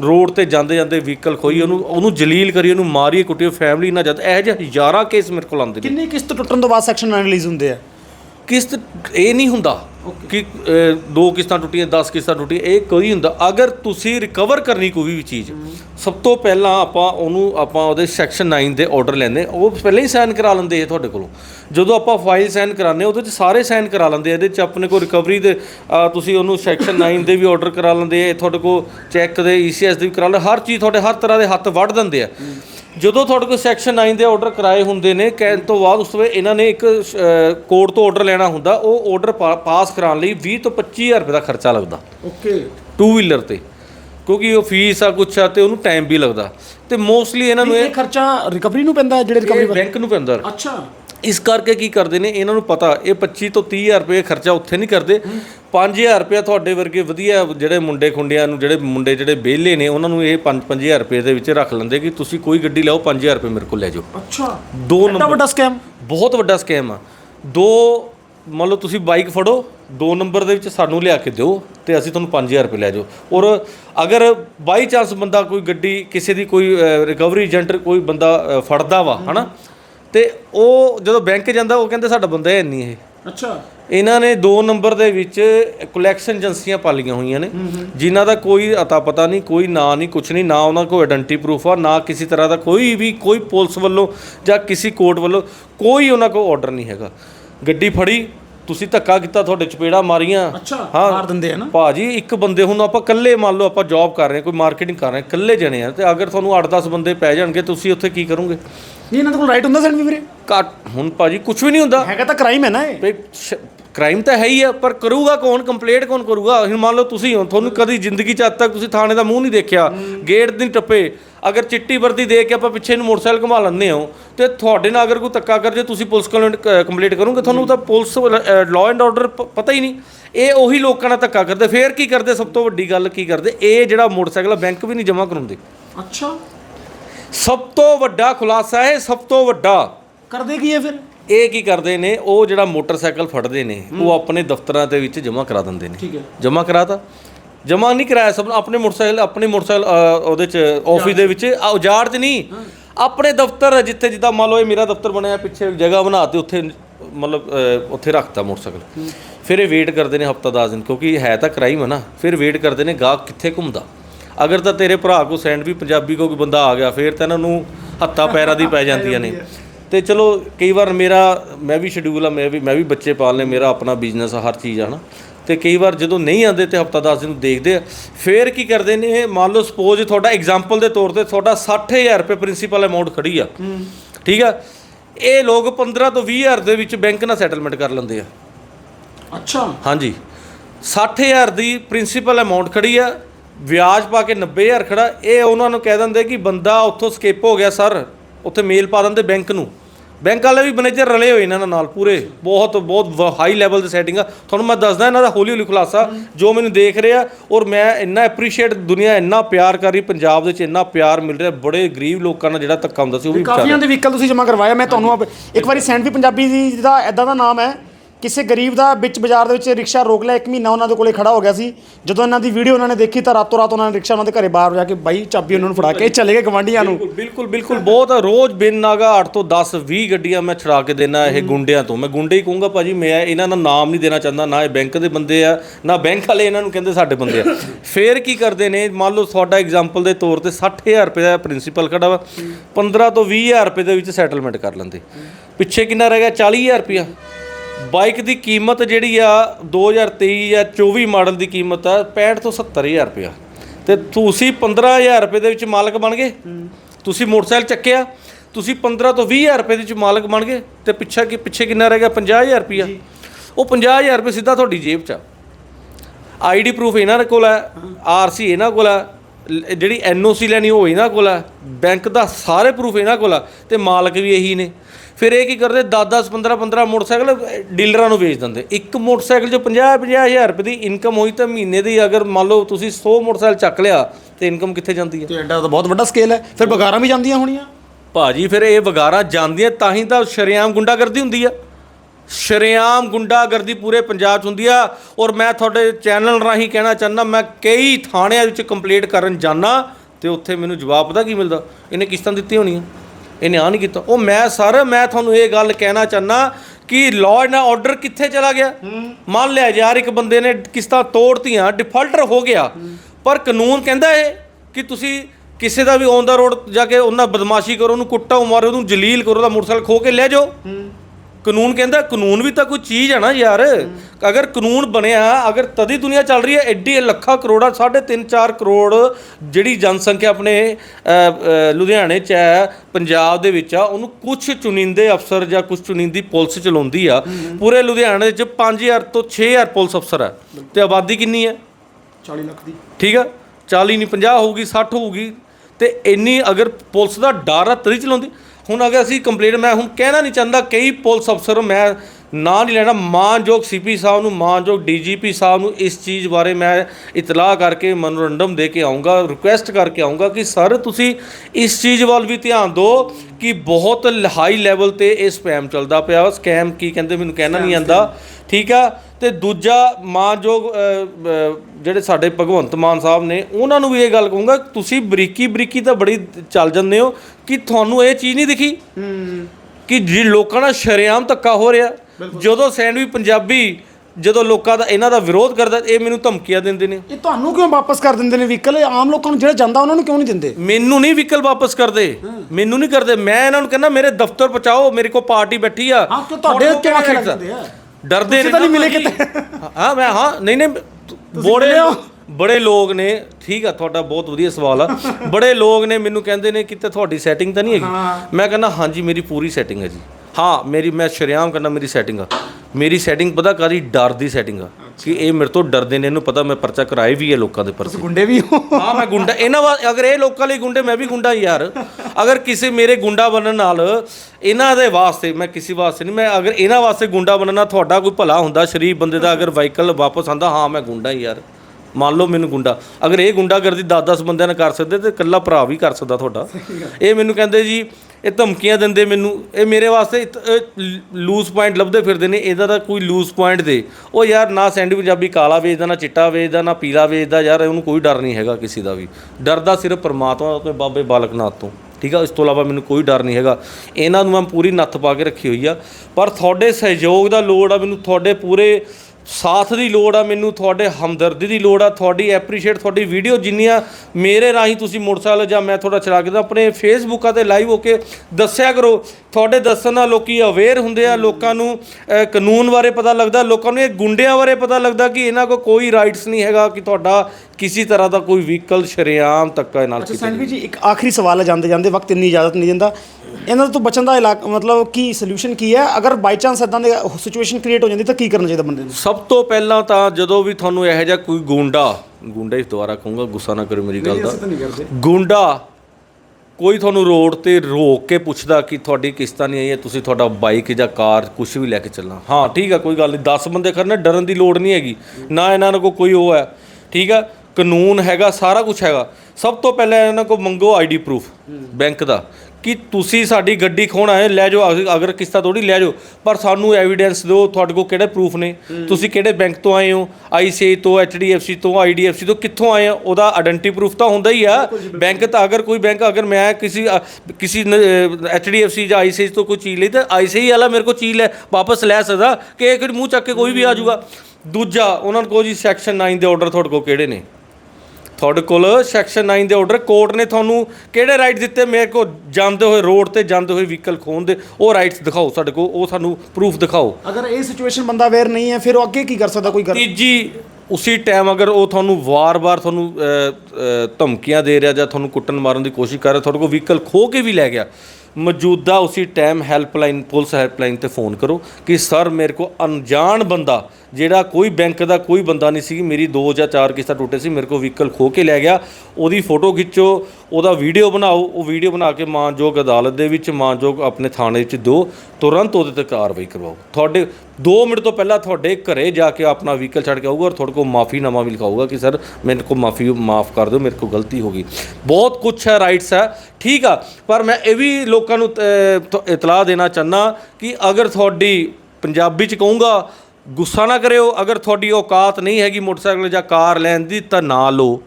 ਰੋਡ ਤੇ ਜਾਂਦੇ ਜਾਂਦੇ ਵਹੀਕਲ ਖੋਈ ਉਹਨੂੰ ਉਹਨੂੰ ਜਲੀਲ ਕਰੀਏ ਉਹਨੂੰ ਮਾਰੀਏ ਕੁੱਟੀਏ ਫੈਮਿਲੀ ਨਾਲ ਜਦ ਇਹੋ ਜਿਹੇ ਹਜ਼ਾਰਾਂ ਕੇਸ ਮੇਰੇ ਕੋਲ ਆਉਂਦੇ ਨੇ। ਕਿੰਨੀ ਕਿਸ਼ਤ ਟੁੱਟਣ ਤੋਂ ਬਾਅਦ ਸੈਕਸ਼ਨ ਰਿਲੀਜ਼ ਹੁੰਦੇ ਆ? ਕਿਸ਼ਤ ਇਹ ਨਹੀਂ ਹੁੰਦਾ ਕਿ ਦੋ ਕਿਸ਼ਤਾਂ ਟੁੱਟੀਆਂ 10 ਕਿਸ਼ਤਾਂ ਟੁੱਟੀਆਂ ਇਹ ਕੋਈ ਹੁੰਦਾ। ਅਗਰ ਤੁਸੀਂ ਰਿਕਵਰ ਕਰਨੀ ਕੋਈ ਵੀ ਚੀਜ਼ ਸਭ ਤੋਂ ਪਹਿਲਾਂ ਆਪਾਂ ਉਹਨੂੰ ਆਪਾਂ ਉਹਦੇ ਸੈਕਸ਼ਨ 9 ਦੇ ਆਰਡਰ ਲੈਂਦੇ ਉਹ ਪਹਿਲਾਂ ਹੀ ਸਾਈਨ ਕਰਾ ਲੈਂਦੇ ਇਹ ਤੁਹਾਡੇ ਕੋਲੋਂ। ਜਦੋਂ ਆਪਾਂ ਫਾਈਲ ਸਾਈਨ ਕਰਾਉਂਦੇ ਉਹਦੇ 'ਚ ਸਾਰੇ ਸਾਈਨ ਕਰਾ ਲੈਂਦੇ ਆ। ਇਹਦੇ 'ਚ ਆਪਣੇ ਕੋਲ ਰਿਕਵਰੀ ਦੇ ਤੁਸੀਂ ਉਹਨੂੰ ਸੈਕਸ਼ਨ 9 ਦੇ ਵੀ ਆਰਡਰ ਕਰਾ ਲੈਂਦੇ ਆ। ਤੁਹਾਡੇ ਕੋਲ ਚੈੱਕ ਦੇ ਈਸੀਐਸ ਦੇ ਵੀ ਕਰਾ ਲੈ ਹਰ ਚੀਜ਼ ਤੁਹਾਡੇ ਹਰ ਤਰ੍ਹਾਂ ਦੇ ਹੱਥ ਵੱਢ ਦਿੰਦੇ ਆ। ਜਦੋਂ ਤੁਹਾਡੇ ਕੋਲ ਸੈਕਸ਼ਨ 9 ਦੇ ਆਰਡਰ ਕਰਾਏ ਹੁੰਦੇ ਨੇ ਕਹਿਣ ਤੋਂ ਬਾਅਦ ਉਸ ਬਾਅਦ ਇਹਨਾਂ ਨੇ ਇੱਕ ਕੋਰਟ ਤੋਂ ਆਰਡਰ ਲੈਣਾ ਹੁੰਦਾ ਉਹ ਆਰਡਰ ਪਾਸ ਕਰਾਉਣ ਲਈ 20 ਤੋਂ 25000 ਰੁਪਏ ਦਾ ਖਰਚਾ ਲੱਗਦਾ। ਓਕੇ ਟੂ ਵੀਲਰ ਤੇ। ਕਿਉਂਕਿ ਉਹ ਫੀਸ ਆ ਕੁਛ ਆ ਤੇ ਉਹਨੂੰ ਟਾਈਮ ਵੀ ਲੱਗਦਾ। ਤੇ ਮੋਸਟਲੀ ਇਹਨਾਂ ਨੂੰ ਇਹ ਖਰਚਾ ਰਿਕਵਰੀ ਨੂੰ ਪੈਂਦਾ ਜਿਹੜੇ ਰਿਕਵਰੀ ਬੈਂਕ ਨੂੰ ਪੈਂਦਾ। ਅੱਛਾ। ਇਸ ਕਰਕੇ ਕੀ ਕਰਦੇ ਨੇ ਇਹਨਾਂ ਨੂੰ ਪਤਾ ਇਹ 25 ਤੋਂ 30000 ਰੁਪਏ ਖਰਚਾ ਉੱਥੇ ਨਹੀਂ ਕਰਦੇ। 5000 ਰੁਪਏ ਤੁਹਾਡੇ ਵਰਗੇ ਵਧੀਆ ਜਿਹੜੇ ਮੁੰਡੇ ਖੁੰਡਿਆਂ ਨੂੰ ਜਿਹੜੇ ਮੁੰਡੇ ਜਿਹੜੇ ਵਿਹਲੇ ਨੇ ਉਹਨਾਂ ਨੂੰ ਇਹ 5-5000 ਰੁਪਏ ਦੇ ਵਿੱਚ ਰੱਖ ਲੈਂਦੇ ਕਿ ਤੁਸੀਂ ਕੋਈ ਗੱਡੀ ਲਾਓ 5000 ਰੁਪਏ ਮੇਰੇ ਕੋਲ ਲੈ ਜਾਓ। ਅੱਛਾ। ਦੋ ਨੰਬਰ ਵੱਡਾ ਸਕੈਮ ਬਹੁਤ ਵੱਡਾ ਸਕੈਮ ਆ। ਦੋ ਮੰਨ ਲਓ ਤੁਸੀਂ ਬਾਈਕ ਫੜੋ ਦੋ ਨੰਬਰ ਦੇ ਵਿੱਚ ਸਾਨੂੰ ਲਿਆ ਕੇ ਦਿਓ ਤੇ ਅਸੀਂ ਤੁਹਾਨੂੰ 5000 ਰੁਪਏ ਲੈ ਜਾਓ। ਔਰ ਅਗਰ ਬਾਈ ਚਾਂਸ ਬੰਦਾ ਕੋਈ ਗੱਡੀ ਕਿਸੇ ਦੀ ਕੋਈ ਰਿਕਵਰੀ ਏਜੰਟ ਕੋਈ ਬੰਦਾ ਫੜਦਾ ਵਾ ਹਨਾ? ਤੇ ਉਹ ਜਦੋਂ ਬੈਂਕ ਜਾਂਦਾ ਉਹ ਕਹਿੰਦੇ ਸਾਡਾ ਬੰਦਾ ਹੈ ਨਹੀਂ ਇਹ। ਅੱਛਾ। ਇਹਨਾਂ ਨੇ ਦੋ ਨੰਬਰ ਦੇ ਵਿੱਚ ਕਲੈਕਸ਼ਨ ਏਜੰਸੀਆਂ ਪਾਲੀਆਂ ਹੋਈਆਂ ਨੇ ਜਿਨ੍ਹਾਂ ਦਾ ਕੋਈ ਅਤਾ ਪਤਾ ਨਹੀਂ ਕੋਈ ਨਾਂ ਨਹੀਂ ਕੁਛ ਨਹੀਂ ਨਾ ਉਹਨਾਂ ਕੋਲ ਆਇਡੈਂਟੀ ਪ੍ਰੂਫ ਆ ਨਾ ਕਿਸੇ ਤਰ੍ਹਾਂ ਦਾ ਕੋਈ ਵੀ ਕੋਈ ਪੁਲਿਸ ਵੱਲੋਂ ਜਾਂ ਕਿਸੇ ਕੋਰਟ ਵੱਲੋਂ ਕੋਈ ਉਹਨਾਂ ਕੋਲ ਆਰਡਰ ਨਹੀਂ ਹੈਗਾ। ਗੱਡੀ ਫੜੀ ਤੁਸੀਂ ਧੱਕਾ ਕੀਤਾ ਤੁਹਾਡੇ ਚਪੇੜਾ ਮਾਰੀਆਂ। ਅੱਛਾ ਹਾਂ। ਮਾਰ ਦਿੰਦੇ ਆ ਨਾ। ਭਾਜੀ ਇੱਕ ਬੰਦੇ ਹੁਣ ਆਪਾਂ ਇਕੱਲੇ ਮੰਨ ਲਓ ਆਪਾਂ ਜੌਬ ਕਰ ਰਹੇ ਕੋਈ ਮਾਰਕੀਟਿੰਗ ਕਰ ਰਹੇ ਇਕੱਲੇ ਜਣੇ ਆ। ਤੇ ਅਗਰ ਤੁਹਾਨੂੰ 8-10 ਬੰਦੇ ਪੈ ਜਾਣਗੇ ਤੁਸੀਂ ਉੱਥੇ ਕੀ ਕਰੋਗੇ? ਨਹੀਂ ਇਹਨਾਂ ਦੇ ਕੋਲ ਰਾਈਟ ਹੁੰਦਾ ਸੈਂਡ ਵੀਰੇ? ਘੱਟ ਹੁਣ ਭਾਜੀ ਕੁਝ ਵੀ ਨਹੀਂ ਹੁੰਦਾ। ਹੈਗਾ ਤਾਂ ਕ੍ਰਾਈਮ ਹੈ ਨਾ ਇਹ। ਕ੍ਰਾਈਮ ਤਾਂ ਹੈ ਹੀ ਆ ਪਰ ਕਰੂਗਾ ਕੌਣ ਕੰਪਲੇਂਟ ਕੌਣ ਕਰੂਗਾ? ਹੁਣ ਮੰਨ ਲਓ ਤੁਸੀਂ ਹੋ ਤੁਹਾਨੂੰ ਕਦੀ ਜ਼ਿੰਦਗੀ 'ਚ ਅੱਜ ਤੱਕ ਤੁਸੀਂ ਥਾਣੇ ਦਾ ਮੂੰਹ ਨਹੀਂ ਦੇਖਿਆ ਗੇਟ ਨਹੀਂ ਟੱਪੇ। ਅਗਰ ਚਿੱਟੀ ਵਰਦੀ ਦੇ ਕੇ ਆਪਾਂ ਪਿੱਛੇ ਨੂੰ ਮੋਟਰਸਾਈਕਲ ਘੁਮਾ ਲੈਂਦੇ ਹੋ ਤੇ ਤੁਹਾਡੇ ਨਾਲ ਅਗਰ ਕੋਈ ਧੱਕਾ ਕਰ ਜੇ ਤੁਸੀਂ ਪੁਲਿਸ ਕੰਪਲੇਂਟ ਕਰੋਗੇ ਤੁਹਾਨੂੰ ਤਾਂ ਪੁਲਿਸ ਲਾਅ ਐਂਡ ਆਰਡਰ ਪਤਾ ਹੀ ਨਹੀਂ। ਇਹ ਉਹੀ ਲੋਕਾਂ ਨਾਲ ਧੱਕਾ ਕਰਦੇ ਫੇਰ ਕੀ ਕਰਦੇ? ਸਭ ਤੋਂ ਵੱਡੀ ਗੱਲ ਕੀ ਕਰਦੇ? ਇਹ ਜਿਹੜਾ ਮੋਟਰਸਾਈਕਲ ਆ ਬੈਂਕ ਵੀ ਨਹੀਂ ਜਮ੍ਹਾਂ ਕਰਾਉਂਦੇ। ਅੱਛਾ। ਸਭ ਤੋਂ ਵੱਡਾ ਖੁਲਾਸਾ ਹੈ ਸਭ ਤੋਂ ਵੱਡਾ। ਕਰਦੇ ਕੀ ਹੈ ਫਿਰ? ਇਹ ਕੀ ਕਰਦੇ ਨੇ ਉਹ ਜਿਹੜਾ ਮੋਟਰਸਾਈਕਲ ਫੜਦੇ ਨੇ ਉਹ ਆਪਣੇ ਦਫ਼ਤਰਾਂ ਦੇ ਵਿੱਚ ਜਮ੍ਹਾਂ ਕਰਾ ਦਿੰਦੇ ਨੇ। ਠੀਕ ਹੈ। ਜਮ੍ਹਾਂ ਕਰਾਤਾ। ਜਮ੍ਹਾਂ ਨਹੀਂ ਕਰਾਇਆ ਸਭ ਆਪਣੇ ਮੋਟਰਸਾਈਕਲ ਆਪਣੇ ਮੋਟਰਸਾਈਕਲ ਅ, ਉਹਦੇ ਚ ਆਫਿਸ ਦੇ ਵਿੱਚ ਆ, ਉਜਾੜ ਚ ਨਹੀਂ। ਆਪਣੇ ਦਫ਼ਤਰ ਜਿੱਥੇ ਜਿੱਦਾਂ ਮੰਨ ਲਓ ਇਹ ਮੇਰਾ ਦਫ਼ਤਰ ਬਣਿਆ ਪਿੱਛੇ ਜਗ੍ਹਾ ਬਣਾਤੀ ਉੱਥੇ ਮਤਲਬ ਅ, ਉੱਥੇ ਰੱਖਤਾ ਮੋਟਰਸਾਈਕਲ। ਫਿਰ ਇਹ ਵੇਟ ਕਰਦੇ ਨੇ ਹਫਤਾ 10 ਦਿਨ ਕਿਉਂਕਿ ਹੈ ਤਾਂ ਕ੍ਰਾਈਮ ਹੈ ਨਾ। ਫਿਰ ਵੇਟ ਕਰਦੇ ਨੇ ਗਾਹਕ ਕਿੱਥੇ ਘੁੰਮਦਾ। ਅਗਰ ਤਾਂ ਤੇਰੇ ਭਰਾ ਕੋ ਸੈਂਡ ਵੀ ਪੰਜਾਬੀ ਕੋ ਕੋਈ ਬੰਦਾ ਆ ਗਿਆ ਫਿਰ ਤਾਂ ਇਹਨਾਂ ਨੂੰ ਹੱਥਾਂ ਪੈਰਾਂ ਦੀ ਪੈ [LAUGHS] ਜਾਂਦੀਆਂ ਨੇ। ਤੇ ਚਲੋ ਕਈ ਵਾਰ ਮੇਰਾ ਮੈਂ ਵੀ ਸ਼ਡਿਊਲ ਆ ਮੈਂ ਵੀ ਮੈਂ ਵੀ ਬੱਚੇ ਪਾਲਨੇ ਮੇਰਾ ਆਪਣਾ ਬਿਜ਼ਨਸ ਆ ਹਰ ਚੀਜ਼ ਆ ਨਾ ਤੇ ਕਈ ਵਾਰ ਜਦੋਂ ਨਹੀਂ ਆਉਂਦੇ ਤੇ ਹਫਤਾ 10 ਦਿਨ ਨੂੰ ਦੇਖਦੇ ਆ ਫੇਰ ਕੀ ਕਰਦੇ ਨੇ ਮੰਨ ਲਓ ਸਪੋਜ਼ ਤੁਹਾਡਾ ਐਗਜ਼ਾਮਪਲ ਦੇ ਤੌਰ ਤੇ ਤੁਹਾਡਾ 60000 ਰੁਪਏ ਪ੍ਰਿੰਸੀਪਲ ਅਮਾਉਂਟ ਖੜੀ ਆ। ਠੀਕ ਆ? ਇਹ ਲੋਕ 15 ਤੋਂ 20000 ਦੇ ਵਿੱਚ ਬੈਂਕ ਨਾਲ ਸੈਟਲਮੈਂਟ ਕਰ ਲੈਂਦੇ ਆ। ਅੱਛਾ। ਹਾਂਜੀ। 60000 ਦੀ ਪ੍ਰਿੰਸੀਪਲ ਅਮਾਉਂਟ ਖੜੀ ਆ ਵਿਆਜ ਪਾ ਕੇ 90000 ਖੜਾ ਇਹ ਉਹਨਾਂ ਨੂੰ ਕਹਿ ਦਿੰਦੇ ਕਿ ਬੰਦਾ ਉੱਥੋਂ ਸਕੇਪ ਹੋ ਗਿਆ ਸਰ ਉੱਥੇ ਮੇਲ ਪਾ ਦਿੰਦੇ ਬੈਂਕ ਨੂੰ। ਬੈਂਕ ਵਾਲੇ ਵੀ ਮੈਨੇਜਰ ਰਲੇ ਹੋਏ ਇਹਨਾਂ ਨਾਲ ਪੂਰੇ। ਬਹੁਤ ਬਹੁਤ ਹਾਈ ਲੈਵਲ ਦੀ ਸੈਟਿੰਗ ਆ। ਤੁਹਾਨੂੰ ਮੈਂ ਦੱਸਦਾ ਇਹਨਾਂ ਦਾ ਹੌਲੀ ਹੌਲੀ ਖੁਲਾਸਾ ਜੋ ਮੈਨੂੰ ਦੇਖ ਰਿਹਾ ਔਰ ਮੈਂ ਇੰਨਾ ਐਪਰੀਸ਼ੀਏਟ ਦੁਨੀਆ ਇੰਨਾ ਪਿਆਰ ਕਰ ਰਹੀ ਪੰਜਾਬ ਦੇ ਵਿੱਚ ਇੰਨਾ ਪਿਆਰ ਮਿਲ ਰਿਹਾ ਬੜੇ ਗਰੀਬ ਲੋਕਾਂ ਨਾਲ ਜਿਹੜਾ ਧੱਕਾ ਹੁੰਦਾ ਸੀ ਉਹ ਵੀ ਕਾਫੀਆਂ ਦੇ ਵਹੀਕਲ ਤੁਸੀਂ ਜਮ੍ਹਾਂ ਕਰਵਾਇਆ ਮੈਂ ਤੁਹਾਨੂੰ ਇੱਕ ਵਾਰੀ ਸੈਂਡਵੀ ਪੰਜਾਬੀ ਦੀ ਜਿਹਦਾ ਐਦਾਂ ਦਾ ਨਾਮ ਹੈ। ਕਿਸੇ ਗਰੀਬ ਦਾ ਵਿੱਚ ਬਾਜ਼ਾਰ ਦੇ ਵਿੱਚ ਰਿਕਸ਼ਾ ਰੋਕ ਲਿਆ ਇੱਕ ਮਹੀਨਾ ਉਹਨਾਂ ਦੇ ਕੋਲੇ ਖੜਾ ਹੋ ਗਿਆ ਸੀ। ਜਦੋਂ ਇਹਨਾਂ ਦੀ ਵੀਡੀਓ ਉਹਨਾਂ ਨੇ ਦੇਖੀ ਤਾਂ ਰਾਤੋਂ ਰਾਤ ਉਹਨਾਂ ਨੇ ਰਿਕਸ਼ਾ ਉਹਨਾਂ ਦੇ ਘਰੇ ਬਾਹਰ ਜਾ ਕੇ ਬਾਈ ਚਾਬੀ ਉਹਨਾਂ ਨੂੰ ਫੜਾ ਕੇ ਚਲੇ ਗਏ ਗਵਾਂਢੀਆਂ ਨੂੰ। ਬਿਲਕੁਲ ਬਿਲਕੁਲ ਬਹੁਤ ਰੋਜ਼ ਬਿਨ ਨਾਗਾ 8 ਤੋਂ 10 20 ਗੱਡੀਆਂ ਮੈਂ ਛੜਾ ਕੇ ਦੇਣਾ ਇਹ ਗੁੰਡਿਆਂ ਤੋਂ। ਮੈਂ ਗੁੰਡੇ ਹੀ ਕਹੂੰਗਾ ਭਾਜੀ ਮੈਂ ਇਹਨਾਂ ਦਾ ਨਾਮ ਨਹੀਂ ਦੇਣਾ ਚਾਹੁੰਦਾ ਨਾ ਇਹ ਬੈਂਕ ਦੇ ਬੰਦੇ ਆ ਨਾ ਬੈਂਕ ਵਾਲੇ ਇਹਨਾਂ ਨੂੰ ਕਹਿੰਦੇ ਸਾਡੇ ਬੰਦੇ ਆ। ਫੇਰ ਕੀ ਕਰਦੇ ਨੇ ਮੰਨ ਲਓ ਤੁਹਾਡਾ ਐਗਜ਼ਾਮਪਲ ਦੇ ਤੌਰ ਤੇ 60000 ਰੁਪਏ ਦਾ ਪ੍ਰਿੰਸੀਪਲ ਖੜਾ ਵਾ 15 ਤੋਂ 20000 ਰੁਪਏ ਦੇ ਵਿੱਚ ਸੈਟਲਮੈਂਟ ਕਰ ਲੈਂਦੇ। ਪਿੱਛੇ ਕਿੰਨਾ ਰਹਿ ਗਿਆ? 40000 ਰੁਪਇਆ। ਬਾਈਕ ਦੀ ਕੀਮਤ ਜਿਹੜੀ ਆ 2023 ਜਾਂ 24 ਮਾਡਲ ਦੀ ਕੀਮਤ ਆ 65 ਤੋਂ 70000 ਰੁਪਇਆ। ਤੇ ਤੁਸੀਂ 15000 ਰੁਪਏ ਦੇ ਵਿੱਚ ਮਾਲਕ ਬਣ ਗਏ। ਤੁਸੀਂ ਮੋਟਰਸਾਈਕਲ ਚੱਕਿਆ ਤੁਸੀਂ 15 ਤੋਂ 20000 ਰੁਪਏ ਦੇ ਵਿੱਚ ਮਾਲਕ ਬਣ ਗਏ ਤੇ ਪਿੱਛੇ ਕੀ ਪਿੱਛੇ ਕਿੰਨਾ ਰਹਿ ਗਿਆ? 50000 ਰੁਪਇਆ। ਉਹ 50000 ਰੁਪਏ ਸਿੱਧਾ ਤੁਹਾਡੀ ਜੇਬ 'ਚ ਆ। ਆਈਡੀ ਪ੍ਰੂਫ ਇਹਨਾਂ ਦੇ ਕੋਲ ਹੈ ਆਰਸੀ ਇਹਨਾਂ ਕੋਲ ਹੈ ਜਿਹੜੀ ਐਨਓਸੀ ਲੈਣੀ ਉਹ ਇਹਨਾਂ ਕੋਲ ਹੈ ਬੈਂਕ ਦਾ ਸਾਰੇ ਪ੍ਰੂਫ ਇਹਨਾਂ ਕੋਲ ਆ ਤੇ ਮਾਲਕ ਵੀ ਇਹੀ ਨੇ। ਫਿਰ ਇਹ ਕੀ ਕਰਦੇ 10 10 15 15 ਮੋਟਰਸਾਈਕਲ ਡੀਲਰਾਂ ਨੂੰ ਵੇਚ ਦਿੰਦੇ। ਇੱਕ ਮੋਟਰਸਾਈਕਲ 'ਚ 50 50000 ਰੁਪਏ ਦੀ ਇਨਕਮ ਹੋਈ ਤਾਂ ਮਹੀਨੇ ਦੀ ਅਗਰ ਮੰਨ ਲਓ ਤੁਸੀਂ 100 ਮੋਟਰਸਾਈਕਲ ਚੱਕ ਲਿਆ ਤੇ ਇਨਕਮ ਕਿੱਥੇ ਜਾਂਦੀ ਹੈ? ਤੇ ਐਡਾ ਤਾਂ ਬਹੁਤ ਵੱਡਾ ਸਕੇਲ ਹੈ। ਫਿਰ ਬਗਾਰਾਂ ਵੀ ਜਾਂਦੀਆਂ ਹੋਣੀਆਂ। ਭਾਜੀ ਫਿਰ ਇਹ ਵਗਾਰਾਂ ਜਾਂਦੀਆਂ ਤਾਂ ਹੀ ਤਾਂ ਸ਼ਰੇਆਮ ਗੁੰਡਾਗਰਦੀ ਹੁੰਦੀ ਆ। ਸ਼ਰੇਆਮ ਗੁੰਡਾਗਰਦੀ ਪੂਰੇ ਪੰਜਾਬ 'ਚ ਹੁੰਦੀ ਆ। ਔਰ ਮੈਂ ਤੁਹਾਡੇ ਚੈਨਲ ਰਾਹੀਂ ਕਹਿਣਾ ਚਾਹੁੰਦਾ ਮੈਂ ਕਈ ਥਾਣਿਆਂ ਵਿੱਚ ਕੰਪਲੀਟ ਕਰਨ ਜਾਣਾ ਤੇ ਉੱਥੇ ਮੈਨੂੰ ਜਵਾਬ ਪਤਾ ਕੀ ਮਿਲਦਾ? ਇਹਨੇ ਕਿਸ਼ਤਾਂ ਦਿੱਤੀਆਂ ਹੋਣੀਆਂ। ਇਹਨੇ ਆ ਨਹੀਂ ਕੀਤਾ। ਉਹ ਮੈਂ ਸਰ, ਮੈਂ ਤੁਹਾਨੂੰ ਇਹ ਗੱਲ ਕਹਿਣਾ ਚਾਹੁੰਦਾ ਕਿ ਲਾਅ ਐਂਡ ਆਰਡਰ ਕਿੱਥੇ ਚਲਾ ਗਿਆ? ਮੰਨ ਲਿਆ ਯਾਰ, ਇੱਕ ਬੰਦੇ ਨੇ ਕਿਸ਼ਤਾਂ ਤੋੜਤੀਆਂ ਡਿਫਾਲਟਰ ਹੋ ਗਿਆ। ਪਰ ਕਾਨੂੰਨ ਕਹਿੰਦਾ ਹੈ ਕਿ ਤੁਸੀਂ ਕਿਸੇ ਦਾ ਵੀ ਔਨ ਦਾ ਰੋਡ ਜਾ ਕੇ ਉਹਨਾਂ ਬਦਮਾਸ਼ੀ ਕਰੋ, ਉਹਨੂੰ ਕੁੱਟਾ, ਮਾਰੋ, ਉਹਨੂੰ ਜਲੀਲ ਕਰੋ, ਉਹਦਾ ਮੋਟਰਸਾਈਕਲ ਖੋ ਕੇ ਲੈ ਜਾਓ। ਕਾਨੂੰਨ ਕਹਿੰਦਾ ਕਾਨੂੰਨ ਵੀ ਤਾਂ ਕੋਈ ਚੀਜ਼ ਹੈ ਨਾ ਯਾਰ। ਅਗਰ ਕਾਨੂੰਨ ਬਣਿਆ ਅਗਰ ਤਦੀ ਦੁਨੀਆ ਚੱਲ ਰਹੀ ਹੈ ਐਡੀ ਲੱਖਾਂ ਕਰੋੜਾਂ 3.5 4 ਕਰੋੜ ਜਿਹੜੀ ਜਨਸੰਖਿਆ ਆਪਣੇ ਲੁਧਿਆਣੇ ਚ ਹੈ ਪੰਜਾਬ ਦੇ ਵਿੱਚ ਆ ਉਹਨੂੰ ਕੁਝ ਚੁਣਿੰਦੇ ਅਫਸਰ ਜਾਂ ਕੁਝ ਚੁਣਿੰਦੀ ਪੁਲਿਸ ਚਲਾਉਂਦੀ ਆ। ਪੂਰੇ ਲੁਧਿਆਣੇ ਚ 5000 ਤੋਂ 6000 ਪੁਲਿਸ ਅਫਸਰ ਹੈ ਤੇ ਆਬਾਦੀ ਕਿੰਨੀ ਹੈ? 40 ਲੱਖ ਦੀ। ਠੀਕ ਆ? 40 ਨਹੀਂ 50 ਹੋਊਗੀ 60 ਹੋਊਗੀ। ਤੇ ਇੰਨੀ ਅਗਰ ਪੁਲਿਸ ਦਾ ਡਰ ਆ ਤਰੀ ਚਲਾਉਂਦੀ। ਹੁਣ ਅਗਰ ਅਸੀਂ ਕੰਪਲੇਂਟ ਮੈਂ ਹੁਣ ਕਹਿਣਾ ਨਹੀਂ ਚਾਹੁੰਦਾ ਕਈ ਪੁਲਿਸ ਅਫਸਰ ਮੈਂ ਨਾਂ ਨਹੀਂ ਲੈਣਾ। ਮਾਨਯੋਗ ਸੀਪੀ ਸਾਹਿਬ ਨੂੰ ਮਾਨਯੋਗ ਡੀਜੀਪੀ ਸਾਹਿਬ ਨੂੰ ਇਸ ਚੀਜ਼ ਬਾਰੇ ਮੈਂ ਇਤਲਾਹ ਕਰਕੇ ਮਨੋਰੰਡਮ ਦੇ ਕੇ ਆਉਂਗਾ ਰਿਕੁਐਸਟ ਕਰਕੇ ਆਉਂਗਾ ਕਿ ਸਰ ਤੁਸੀਂ ਇਸ ਚੀਜ਼ ਵੱਲ ਵੀ ਧਿਆਨ ਦਿਓ ਕਿ ਬਹੁਤ ਹਾਈ ਲੈਵਲ ਤੇ ਇਹ ਸਪੈਮ ਚੱਲਦਾ ਪਿਆ। ਸਕੈਮ ਕੀ ਕਹਿੰਦੇ ਮੈਨੂੰ ਕਹਿਣਾ ਨਹੀਂ ਆਂਦਾ। ਠੀਕ ਆ? ਤੇ ਦੂਜਾ ਮਾਨਯੋਗ ਜਿਹੜੇ ਸਾਡੇ ਭਗਵੰਤ ਮਾਨ ਸਾਹਿਬ ਨੇ ਉਹਨਾਂ ਨੂੰ ਵੀ ਇਹ ਗੱਲ ਕਹੂੰਗਾ ਤੁਸੀਂ ਬਰੀਕੀ ਬਰੀਕੀ ਤਾਂ ਬੜੀ ਚੱਲ ਜਾਂਦੇ ਹੋ ਕਿ ਤੁਹਾਨੂੰ ਇਹ ਚੀਜ਼ ਨਹੀਂ ਦਿਖੀ ਕਿ ਜੀ ਲੋਕਾਂ ਨਾਲ ਸ਼ਰੇਆਮ ਧੱਕਾ ਹੋ ਰਿਹਾ। ਜਦੋਂ ਸੈਂਡਵੀ ਪੰਜਾਬੀ ਜਦੋਂ ਲੋਕਾਂ ਦਾ ਇਹਨਾਂ ਦਾ ਵਿਰੋਧ ਕਰਦਾ ਇਹ ਮੈਨੂੰ ਧਮਕੀਆਂ ਦਿੰਦੇ ਨੇ। ਇਹ ਤੁਹਾਨੂੰ ਕਿਉਂ ਵਾਪਸ ਕਰ ਦਿੰਦੇ ਨੇ ਵਹੀਕਲ? ਆਮ ਲੋਕਾਂ ਨੂੰ ਜਿਹੜਾ ਜਾਂਦਾ ਉਹਨਾਂ ਨੂੰ ਕਿਉਂ ਨਹੀਂ ਦਿੰਦੇ? ਮੈਨੂੰ ਨਹੀਂ ਵਿਕਲ ਵਾਪਸ ਕਰਦੇ। ਮੈਨੂੰ ਨਹੀਂ ਕਰਦੇ। ਮੈਂ ਇਹਨਾਂ ਨੂੰ ਕਹਿੰਦਾ ਮੇਰੇ ਦਫ਼ਤਰ ਪਹੁੰਚਾਓ ਮੇਰੇ ਕੋਲ ਪਾਰਟੀ ਬੈਠੀ ਆ। ਹਾਂ, ਤੁਹਾਡੇ ਕਿਉਂ ਆਖੇ ਕਹਿਣਾ ਲੱਗਦੇ ਆ? ਡਰਦੇ ਤੁਸੀਂ ਤਾਂ ਨਾ ਨਹੀਂ ਮਿਲੇ ਭਾਜੀ। ਹਾਂ ਮੈਂ ਹਾਂ ਨਹੀਂ ਨਹੀਂ ਬੜੇ? ਬੜੇ ਲੋਕ ਨੇ। ਠੀਕ ਆ ਤੁਹਾਡਾ ਬਹੁਤ ਵਧੀਆ ਸਵਾਲ ਆ। ਬੜੇ ਲੋਕ ਨੇ ਮੈਨੂੰ ਕਹਿੰਦੇ ਨੇ ਕਿ ਤੇ ਤੁਹਾਡੀ ਸੈਟਿੰਗ ਤਾਂ ਨਹੀਂ ਹੈਗੀ। ਮੈਂ ਕਹਿੰਦਾ ਹਾਂਜੀ ਮੇਰੀ ਪੂਰੀ ਸੈਟਿੰਗ ਹੈ ਜੀ। ਹਾਂ ਮੇਰੀ ਮੈਂ ਸ਼ਰਿਆਮ ਕਰਨਾ ਮੇਰੀ ਸੈਟਿੰਗ ਆ। ਮੇਰੀ ਸੈਟਿੰਗ ਪਤਾ ਕਾਦੀ ਡਰ ਦੀ ਸੈਟਿੰਗ ਆ। ਕਿ ਇਹ ਮੇਰੇ ਤੋਂ ਡਰਦੇ ਨੇ ਇਹਨੂੰ ਪਤਾ ਮੈਂ ਪਰਚਾ ਕਰਾਏ ਵੀ ਹੈ ਲੋਕਾਂ ਦੇ ਪਰਚੇ। ਗੁੰਡੇ ਵੀ ਹੋ? ਹਾਂ ਮੈਂ ਗੁੰਡਾ ਇਹਨਾਂ ਵਾ ਅਗਰ ਇਹ ਲੋਕਾਂ ਲਈ ਗੁੰਡੇ ਮੈਂ ਵੀ ਗੁੰਡਾ ਯਾਰ। ਅਗਰ ਕਿਸੇ ਮੇਰੇ ਗੁੰਡਾ ਬਣਨ ਨਾਲ ਇਹਨਾਂ ਦੇ ਵਾਸਤੇ ਮੈਂ ਕਿਸੇ ਵਾਸਤੇ ਨਹੀਂ ਮੈਂ ਅਗਰ ਇਹਨਾਂ ਵਾਸਤੇ ਗੁੰਡਾ ਬਣਨ ਨਾਲ ਤੁਹਾਡਾ ਕੋਈ ਭਲਾ ਹੁੰਦਾ ਸ਼ਰੀਫ ਬੰਦੇ ਦਾ ਅਗਰ ਵਾਹੀਕਲ ਵਾਪਸ ਆਂਦਾ ਹਾਂ ਮੈਂ ਗੁੰਡਾ ਯਾਰ। ਮੰਨ ਲਓ ਮੈਨੂੰ ਗੁੰਡਾ। ਅਗਰ ਇਹ ਗੁੰਡਾਗਰਦੀ 10-10 ਬੰਦਿਆਂ ਨਾਲ ਕਰ ਸਕਦੇ ਤੇ ਇਕੱਲਾ ਭਰਾ ਵੀ ਕਰ ਸਕਦਾ ਤੁਹਾਡਾ। ਇਹ ਮੈਨੂੰ ਕਹਿੰਦੇ ਜੀ ਇਹ ਧਮਕੀਆਂ ਦਿੰਦੇ ਮੈਨੂੰ, ਇਹ ਮੇਰੇ ਵਾਸਤੇ ਲੂਜ਼ ਪੁਆਇੰਟ ਲੱਭਦੇ ਫਿਰਦੇ ਨੇ, ਇਹਦਾ ਤਾਂ ਕੋਈ ਲੂਜ਼ ਪੁਆਇੰਟ ਦੇ। ਉਹ ਯਾਰ ਨਾ ਸੈਂਡੀ ਪੰਜਾਬੀ ਕਾਲਾ ਵੇਚਦਾ, ਨਾ ਚਿੱਟਾ ਵੇਚਦਾ, ਨਾ ਪੀਲਾ ਵੇਚਦਾ, ਯਾਰ ਉਹਨੂੰ ਕੋਈ ਡਰ ਨਹੀਂ ਹੈਗਾ ਕਿਸੇ ਦਾ ਵੀ। ਡਰਦਾ ਸਿਰਫ ਪਰਮਾਤਮਾ ਤੇ ਬਾਬੇ ਬਾਲਕਨਾਥ ਤੋਂ, ਠੀਕ ਆ? ਇਸ ਤੋਂ ਇਲਾਵਾ ਮੈਨੂੰ ਕੋਈ ਡਰ ਨਹੀਂ ਹੈਗਾ। ਇਹਨਾਂ ਨੂੰ ਮੈਂ ਪੂਰੀ ਨੱਥ ਪਾ ਕੇ ਰੱਖੀ ਹੋਈ ਆ। ਪਰ ਤੁਹਾਡੇ ਸਹਿਯੋਗ ਦਾ ਲੋੜ ਆ, ਮੈਨੂੰ ਤੁਹਾਡੇ ਪੂਰੇ ਸਾਥ ਦੀ ਲੋੜ ਆ ਮੈਨੂੰ ਤੁਹਾਡੇ ਹਮਦਰਦੀ ਦੀ ਲੋੜ ਆ ਤੁਹਾਡੀ ਐਪਰੀਸ਼ੀਏਟ ਤੁਹਾਡੀ ਵੀਡੀਓ ਜਿੰਨੀਆਂ ਮੇਰੇ ਰਾਹੀਂ ਤੁਸੀਂ ਮੋਟਰਸਾਈਕਲ ਜਾਂ ਮੈਂ ਤੁਹਾਡਾ ਚਲਾ ਕੇ ਤਾਂ ਆਪਣੇ ਫੇਸਬੁੱਕਾਂ ਤੇ ਲਾਈਵ ਹੋ ਕੇ ਦੱਸਿਆ ਕਰੋ। ਤੁਹਾਡੇ ਦੱਸਣ ਨਾਲ ਲੋਕੀ ਅਵੇਅਰ ਹੁੰਦੇ ਆ ਲੋਕਾਂ ਨੂੰ ਕਾਨੂੰਨ ਬਾਰੇ ਪਤਾ ਲੱਗਦਾ ਲੋਕਾਂ ਨੂੰ ਇਹ ਗੁੰਡਿਆਂ ਬਾਰੇ ਪਤਾ ਲੱਗਦਾ ਕਿ ਇਹਨਾਂ ਕੋਲ ਕੋਈ ਰਾਈਟਸ ਨਹੀਂ ਹੈਗਾ ਕਿ ਤੁਹਾਡਾ ਕਿਸੇ ਤਰ੍ਹਾਂ ਦਾ ਕੋਈ ਵਹੀਕਲ ਸ਼ਰੇਆਮ ਧੱਕਾ ਨਾਲ ਅੱਛਾ ਸੈਂਡਵਿਚ ਜੀ ਇੱਕ ਆਖਰੀ ਸਵਾਲ ਹੈ ਜਾਂਦੇ ਜਾਂਦੇ ਵਕਤ ਇੰਨੀ ਇਜਾਜ਼ਤ ਨਹੀਂ ਦਿੰਦਾ। ਇਹਨਾਂ ਤੋਂ ਬਚਣ ਦਾ ਇਲਾਕ ਮਤਲਬ ਕੀ ਸੋਲੂਸ਼ਨ ਕੀ ਹੈ? ਅਗਰ ਬਾਈ ਚਾਂਸ ਇਦਾਂ ਦੇ ਸਿਚੁਏਸ਼ਨ ਕ੍ਰੀਏਟ ਹੋ ਜਾਂਦੀ ਤਾਂ ਕੀ ਕਰਨਾ ਚਾਹੀਦਾ ਬੰਦੇ ਨੂੰ? ਸਭ ਤੋਂ ਪਹਿਲਾਂ ਤਾਂ ਜਦੋਂ ਵੀ ਤੁਹਾਨੂੰ ਇਹੋ ਜਿਹਾ ਕੋਈ ਗੁੰਡਾ ਗੁੰਡਾ ਹੀ ਦੁਬਾਰਾ ਕਹੂੰਗਾ ਗੁੱਸਾ ਨਾ ਕਰੋ ਮੇਰੀ ਗੱਲ ਦਾ। ਗੁੰਡਾ ਕੋਈ ਤੁਹਾਨੂੰ ਰੋਡ ਤੇ ਰੋਕ ਕੇ ਪੁੱਛਦਾ ਕਿ ਤੁਹਾਡੀ ਕਿਸ਼ਤਾਂ ਨਹੀਂ ਆਈ ਹੈ ਤੁਸੀਂ ਤੁਹਾਡਾ ਬਾਈਕ ਜਾਂ ਕਾਰ ਕੁਝ ਵੀ ਲੈ ਕੇ ਚੱਲਣਾ। ਹਾਂ ਠੀਕ ਆ ਕੋਈ ਗੱਲ ਨਹੀਂ। 10 ਬੰਦੇ ਖੜਨੇ ਡਰਨ ਦੀ ਲੋੜ ਨਹੀਂ ਹੈਗੀ। ਨਾ ਇਹਨਾਂ ਨੂੰ ਕੋਈ ਉਹ ਹੈ ਠੀਕ ਆ? ਕਾਨੂੰਨ ਹੈਗਾ ਸਾਰਾ ਕੁਝ ਹੈਗਾ। ਸਭ ਤੋਂ ਪਹਿਲਾਂ ਇਹਨਾਂ ਕੋਲ ਮੰਗੋ ਆਈਡੀ ਪ੍ਰੂਫ ਬੈਂਕ ਦਾ। ਕਿ ਤੁਸੀਂ ਸਾਡੀ ਗੱਡੀ ਖੋਣ ਆਏ ਲੈ ਜਾਓ ਅਗ- ਅਗਰ ਕਿਸ਼ਤਾਂ ਥੋੜੀ ਲੈ ਜਾਓ। ਪਰ ਸਾਨੂੰ ਐਵੀਡੈਂਸ ਦਿਓ ਤੁਹਾਡੇ ਕੋਲ ਕਿਹੜੇ ਪ੍ਰੂਫ ਨੇ। ਤੁਸੀਂ ਕਿਹੜੇ ਬੈਂਕ ਤੋਂ ਆਏ ਹੋ? ਆਈਸੀਆਈ ਤੋਂ ਐਚਡੀਐਫਸੀ ਤੋਂ ਆਈਡੀਐਫਸੀ ਤੋਂ ਕਿੱਥੋਂ ਆਏ ਹੋ? ਉਹਦਾ ਆਇਡੈਂਟੀ ਪ੍ਰੂਫ ਤਾਂ ਹੁੰਦਾ ਹੀ ਆ। ਬੈਂਕ ਤਾਂ ਅਗਰ ਕੋਈ ਬੈਂਕ ਅਗਰ ਮੈਂ ਕਿਸੇ ਅ, ਕਿਸੇ ਐਚਡੀਐਫਸੀ ਜਾਂ ਆਈਸੀਆਈ ਤੋਂ ਕੋਈ ਚੀਜ਼ ਲਈ ਤਾਂ ਆਈਸੀਆਈ ਵਾਲਾ ਮੇਰੇ ਕੋਲ ਚੀਜ਼ ਲੈ ਵਾਪਸ ਲੈ ਸਕਦਾ ਕਿ ਇਹ ਮੂੰਹ ਚੱਕ ਕੇ ਕੋਈ ਵੀ ਆ ਜਾਊਗਾ। ਦੂਜਾ ਉਹਨਾਂ ਨੂੰ ਕਹੋ ਜੀ ਸੈਕਸ਼ਨ 9 ਦੇ ਆਰਡਰ ਤੁਹਾਡੇ ਕੋਲ ਕਿਹੜੇ ਨੇ? ਤੁਹਾਡੇ ਕੋਲ ਸੈਕਸ਼ਨ 9 ਦੇ ਆਰਡਰ ਕੋਰਟ ਨੇ ਤੁਹਾਨੂੰ ਕਿਹੜੇ ਰਾਈਟ ਦਿੱਤੇ? ਮੇਰੇ ਕੋਲ ਜਾਂਦੇ ਹੋਏ ਰੋਡ ਤੇ ਜਾਂਦੇ ਹੋਏ ਵਹੀਕਲ ਖੋਣ ਦੇ ਉਹ ਰਾਈਟਸ ਦਿਖਾਓ ਸਾਡੇ ਕੋਲ ਉਹ ਸਾਨੂੰ ਪ੍ਰੂਫ ਦਿਖਾਓ। ਅਗਰ ਇਹ ਸਿਚੁਏਸ਼ਨ ਬੰਦਾ ਅਵੇਅਰ ਨਹੀਂ ਹੈ ਫਿਰ ਉਹ ਅੱਗੇ ਕੀ ਕਰ ਸਕਦਾ ਕੋਈ ਕਰ ਤੀਜੀ ਉਸੇ ਟਾਈਮ ਅਗਰ ਉਹ ਤੁਹਾਨੂੰ ਵਾਰ-ਵਾਰ ਤੁਹਾਨੂੰ ਧਮਕੀਆਂ ਦੇ ਰਿਹਾ ਜਾਂ ਤੁਹਾਨੂੰ ਕੁੱਟਣ ਮਾਰਨ ਦੀ ਕੋਸ਼ਿਸ਼ ਕਰ ਰਿਹਾ ਤੁਹਾਡੇ ਕੋਲ ਵਹੀਕਲ ਖੋ ਕੇ ਵੀ ਲੈ ਗਿਆ ਮੌਜੂਦਾ ਉਸੇ ਟਾਈਮ ਹੈਲਪਲਾਈਨ ਪੁਲਿਸ ਹੈਲਪਲਾਈਨ ਤੇ ਫੋਨ ਕਰੋ ਕਿ ਸਰ ਮੇਰੇ ਕੋ ਅਣਜਾਣ ਬੰਦਾ ਜਿਹੜਾ ਕੋਈ ਬੈਂਕ ਦਾ ਕੋਈ ਬੰਦਾ ਨਹੀਂ ਸੀ, ਮੇਰੀ ਦੋ ਜਾਂ ਚਾਰ ਕਿਸ਼ਤਾਂ ਟੁੱਟੇ ਸੀ, ਮੇਰੇ ਕੋ ਵਹੀਕਲ ਖੋ ਕੇ ਲੈ ਗਿਆ। ਉਹਦੀ ਫੋਟੋ ਖਿੱਚੋ, ਉਹਦਾ ਵੀਡੀਓ ਬਣਾਓ, ਉਹ ਵੀਡੀਓ ਬਣਾ ਕੇ ਮਾਨਯੋਗ ਅਦਾਲਤ ਦੇ ਵਿੱਚ, ਮਾਨਯੋਗ ਆਪਣੇ ਥਾਣੇ ਵਿੱਚ ਦਿਓ, ਤੁਰੰਤ ਉਹਦੇ ਤੇ ਕਾਰਵਾਈ ਕਰਵਾਓ। ਤੁਹਾਡੇ 2 ਮਿੰਟ ਤੋਂ ਪਹਿਲਾਂ ਤੁਹਾਡੇ ਘਰੇ ਜਾ ਕੇ ਆਪਣਾ ਵਹੀਕਲ ਛੱਡ ਕੇ ਆਊਗਾ ਔਰ ਤੁਹਾਡੇ ਕੋਲ ਮਾਫੀਨਾਮਾ ਵੀ ਲਿਖਾਊਗਾ ਕਿ, ਸਰ, ਮੇਰੇ ਕੋ ਮਾਫੀ, ਮਾਫ ਕਰ ਦਿਓ, ਮੇਰੇ ਕੋ ਗਲਤੀ ਹੋ ਗਈ। ਬਹੁਤ ਕੁਝ ਹੈ ਰਾਈਟਸ ਹੈ। ਠੀਕ ਆ, ਪਰ ਮੈਂ ਇਹ ਵੀ ਲੋਕਾਂ ਨੂੰ ਇਤਲਾਹ ਦੇਣਾ ਚਾਹੁੰਦਾ ਕਿ ਅਗਰ ਤੁਹਾਡੀ ਪੰਜਾਬੀ ਚ ਕਹੂੰਗਾ ਗੁੱਸਾ ਨਾ ਕਰਿਓ, ਅਗਰ ਤੁਹਾਡੀ ਔਕਾਤ ਨਹੀਂ ਹੈਗੀ ਮੋਟਰਸਾਈਕਲ ਜਾਂ ਕਾਰ ਲੈਣ ਦੀ ਤਾਂ ਨਾ ਲਓ।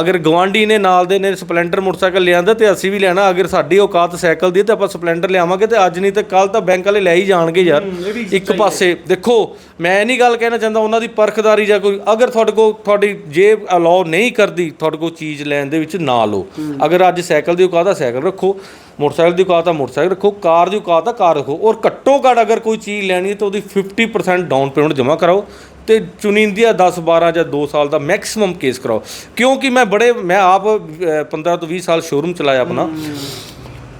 ਅਗਰ ਗਵਾਂਢੀ ਨੇ ਨਾਲ ਦੇ ਨੇ ਸਪਲੈਂਡਰ ਮੋਟਰਸਾਈਕਲ ਲਿਆਂਦਾ ਤੇ ਅਸੀਂ ਵੀ ਲੈਣਾ ਅਗਰ ਸਾਡੀ ਔਕਾਤ ਸਾਈਕਲ ਦੀ ਤਾਂ ਆਪਾਂ ਸਪਲੈਂਡਰ ਲਿਆਵਾਂਗੇ ਤੇ ਅੱਜ ਨਹੀਂ ਤੇ ਕੱਲ ਤਾਂ ਬੈਂਕ ਵਾਲੇ ਲੈ ਹੀ ਜਾਣਗੇ ਯਾਰ। ਇੱਕ ਪਾਸੇ ਦੇਖੋ ਮੈਂ ਇਹ ਨਹੀਂ ਗੱਲ ਕਹਿਣਾ ਚਾਹੁੰਦਾ ਉਹਨਾਂ ਦੀ ਪਰਖਦਾਰੀ ਜਾਂ ਕੋਈ ਅਗਰ ਤੁਹਾਡੇ ਕੋਲ ਤੁਹਾਡੀ ਜੇਬ ਅਲਾਉ ਨਹੀਂ ਕਰਦੀ ਤੁਹਾਡੇ ਕੋਲ ਚੀਜ਼ ਲੈਣ ਦੇ ਵਿੱਚ ਨਾ ਲਓ। ਅਗਰ ਅੱਜ ਸਾਈਕਲ ਦੀ ਔਕਾਤ ਆ ਸਾਈਕਲ ਰੱਖੋ। ਮੋਟਰਸਾਈਕਲ ਦੀ ਔਕਾਤ ਆ ਮੋਟਰਸਾਈਕਲ ਰੱਖੋ। ਕਾਰ ਦੀ ਔਕਾਤ ਆ ਕਾਰ ਰੱਖੋ। ਔਰ ਘੱਟੋ ਘੱਟ ਅਗਰ ਕੋਈ ਚੀਜ਼ ਲੈਣੀ ਹੈ ਤਾਂ ਉਹਦੀ 50% ਡਾਊਨ ਪੇਮੈਂਟ ਜਮ੍ਹਾਂ ਕਰਾਓ। ਤੇ ਚੁਣਿੰਦੀਆਂ 10 12 ਜਾਂ 2 ਸਾਲ ਦਾ ਮੈਕਸਿਮਮ ਕੇਸ ਕਰਾਓ। ਕਿਉਂਕਿ ਮੈਂ ਬੜੇ ਮੈਂ ਆਪ ਅ, 15 ਤੋਂ 20 ਸਾਲ ਸ਼ੋਰੂਮ ਚਲਾਇਆ ਆਪਣਾ।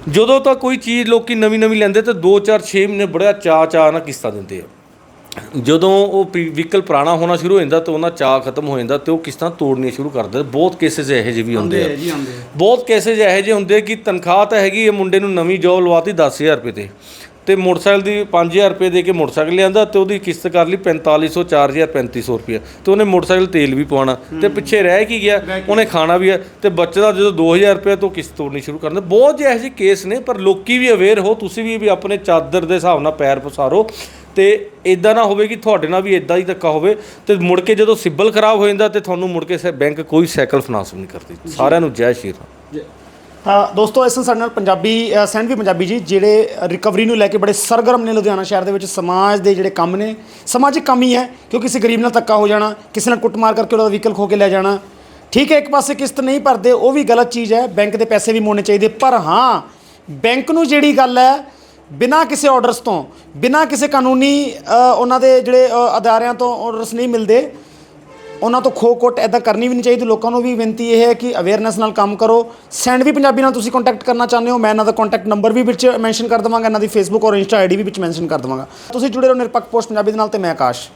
ਜਦੋਂ ਤਾਂ ਕੋਈ ਚੀਜ਼ ਲੋਕੀ ਨਵੀਂ ਨਵੀਂ ਲੈਂਦੇ ਤੇ 2 4 6 ਮਹੀਨੇ ਬੜਾ ਚਾ ਚਾ ਨਾਲ ਕਿਸ਼ਤਾਂ ਦਿੰਦੇ ਆ। ਜਦੋਂ ਉਹ ਵਹੀਕਲ ਪੁਰਾਣਾ ਹੋਣਾ ਸ਼ੁਰੂ ਹੋ ਜਾਂਦਾ ਤੇ ਉਹਨਾਂ ਚਾਹ ਖਤਮ ਹੋ ਜਾਂਦਾ ਤੇ ਉਹ ਕਿਸ਼ਤਾਂ ਤੋੜਨੀਆਂ ਸ਼ੁਰੂ ਕਰ ਦਿੰਦੇ। ਬਹੁਤ ਕੇਸਿਸ ਇਹੋ ਜਿਹੇ ਵੀ ਹੁੰਦੇ ਆ। ਬਹੁਤ ਕੇਸਿਸ ਇਹੋ ਜਿਹੇ ਹੁੰਦੇ ਕਿ ਤਨਖਾਹ ਤਾਂ ਹੈਗੀ ਇਹ ਮੁੰਡੇ ਨੂੰ ਨਵੀਂ ਜੋਬ ਲਵਾਤੀ 10000 ਰੁਪਏ ਤੇ। ਤੇ ਮੋਟਰਸਾਈਕਲ ਦੀ 5000 ਰੁਪਏ ਦੇ ਕੇ ਮੋਟਰਸਾਈਕਲ ਲਿਆਂਦਾ ਤੇ ਉਹਦੀ ਕਿਸ਼ਤ ਕਰ ਲਈ 4500 4000 3500 ਰੁਪਏ। ਤੇ ਉਹਨੇ ਮੋਟਰਸਾਈਕਲ ਤੇਲ ਵੀ ਪਵਾਉਣਾ। ਤੇ ਪਿੱਛੇ ਰਹਿ ਕੀ ਗਿਆ? ਉਹਨੇ ਖਾਣਾ ਵੀ ਹੈ। ਤੇ ਬਚਦਾ ਜਦੋਂ 2000 ਰੁਪਏ ਤੋਂ ਕਿਸ਼ਤ ਤੋੜਨੀ ਸ਼ੁਰੂ ਕਰ ਦਿੰਦੇ ਬਹੁਤ ਜਿਹੇ ਇਹੋ ਜਿਹੇ ਕੇਸ ਨੇ ਪਰ ਲੋਕੀ ਵੀ ਅਵੇਅਰ ਹੋ ਤੁਸੀਂ ਵੀ ਵੀ ਆਪਣੇ ਚਾਦਰ ਦੇ ਹਿਸਾਬ ਨਾਲ ਪੈਰ ਪਸਾਰੋ। ਤੇ ਇਦਾਂ ਨਾ ਹੋਵੇ ਕਿ ਤੁਹਾਡੇ ਨਾਲ ਵੀ ਇਦਾਂ ਹੀ ਧੱਕਾ ਹੋਵੇ ਤੇ ਮੁੜ ਕੇ ਜਦੋਂ ਸਿਬਲ ਖਰਾਬ ਹੋ ਜਾਂਦਾ ਤੇ ਤੁਹਾਨੂੰ ਮੁੜ ਕੇ ਬੈਂਕ ਕੋਈ ਸਾਈਕਲ ਫਾਈਨਾਂਸ ਨਹੀਂ ਕਰਦੀ। ਸਾਰਿਆਂ ਨੂੰ ਜੈ ਸ਼੍ਰੀ ਰਾਮ। ਦੋਸਤੋ, ਇਸ ਸਾਡੇ ਨਾਲ ਪੰਜਾਬੀ ਸੈਂਡ ਵੀ ਪੰਜਾਬੀ ਜੀ, ਜਿਹੜੇ ਰਿਕਵਰੀ ਨੂੰ ਲੈ ਕੇ ਬੜੇ ਸਰਗਰਮ ਨੇ ਲੁਧਿਆਣਾ ਸ਼ਹਿਰ ਦੇ ਵਿੱਚ, ਸਮਾਜ ਦੇ ਜਿਹੜੇ ਕੰਮ ਨੇ, ਸਮਾਜਿਕ ਕੰਮ ਹੀ ਹੈ, ਕਿਉਂਕਿ ਕਿਸੇ ਗਰੀਬ ਨਾਲ ਧੱਕਾ ਹੋ ਜਾਣਾ, ਕਿਸੇ ਨਾਲ ਕੁੱਟਮਾਰ ਕਰਕੇ ਉਹਦਾ ਵਹੀਕਲ ਖੋ ਕੇ ਲੈ ਜਾਣਾ। ਠੀਕ ਹੈ, ਇੱਕ ਪਾਸੇ ਕਿਸ਼ਤ ਨਹੀਂ ਭਰਦੇ, ਉਹ ਵੀ ਗਲਤ ਚੀਜ਼ ਹੈ, ਬੈਂਕ ਦੇ ਪੈਸੇ ਵੀ ਮੋੜਨੇ ਚਾਹੀਦੇ, ਪਰ ਹਾਂ, ਬੈਂਕ ਨੂੰ ਜਿਹੜੀ ਗੱਲ ਹੈ, ਬਿਨਾਂ ਕਿਸੇ ਆਰਡਰਸ ਤੋਂ, ਬਿਨਾਂ ਕਿਸੇ ਕਾਨੂੰਨੀ ਉਹਨਾਂ ਦੇ ਜਿਹੜੇ ਅਦਾਰਿਆਂ ਤੋਂ ਆਰਡਰਸ ਨਹੀਂ ਮਿਲਦੇ ਉਹਨਾਂ ਤੋਂ ਖੋ ਕੋਟ ਐਦਾਂ ਕਰਨੀ ਵੀ ਨਹੀਂ ਚਾਹੀਦੀ। ਲੋਕਾਂ ਨੂੰ ਵੀ ਬੇਨਤੀ ਇਹ ਹੈ ਕਿ ਅਵੇਅਰਨੈਸ ਨਾਲ ਕੰਮ ਕਰੋ। ਸੈਂਡ ਵੀ ਪੰਜਾਬੀ ਨਾਲ ਤੁਸੀਂ ਕੰਟੈਕਟ ਕਰਨਾ ਚਾਹੁੰਦੇ ਹੋ। ਮੈਂ ਇਹਨਾਂ ਦਾ ਕੰਟੈਕਟ ਨੰਬਰ ਵੀ ਵਿੱਚ ਮੈਂਸ਼ਨ ਕਰ ਦਵਾਂਗਾ, ਇਹਨਾਂ ਦੀ ਫੇਸਬੁੱਕ ਔਰ ਇੰਸਟਾ ਆਈਡੀ ਵੀ ਵਿੱਚ ਮੈਂਸ਼ਨ ਕਰ ਦਵਾਂਗਾ। ਤੁਸੀਂ ਜੁੜੇ ਰਹੋ ਨਿਰਪੱਖ ਪੋਸਟ ਪੰਜਾਬੀ ਦੇ ਨਾਲ ਤੇ ਮੈਂ ਆਕਾਸ਼।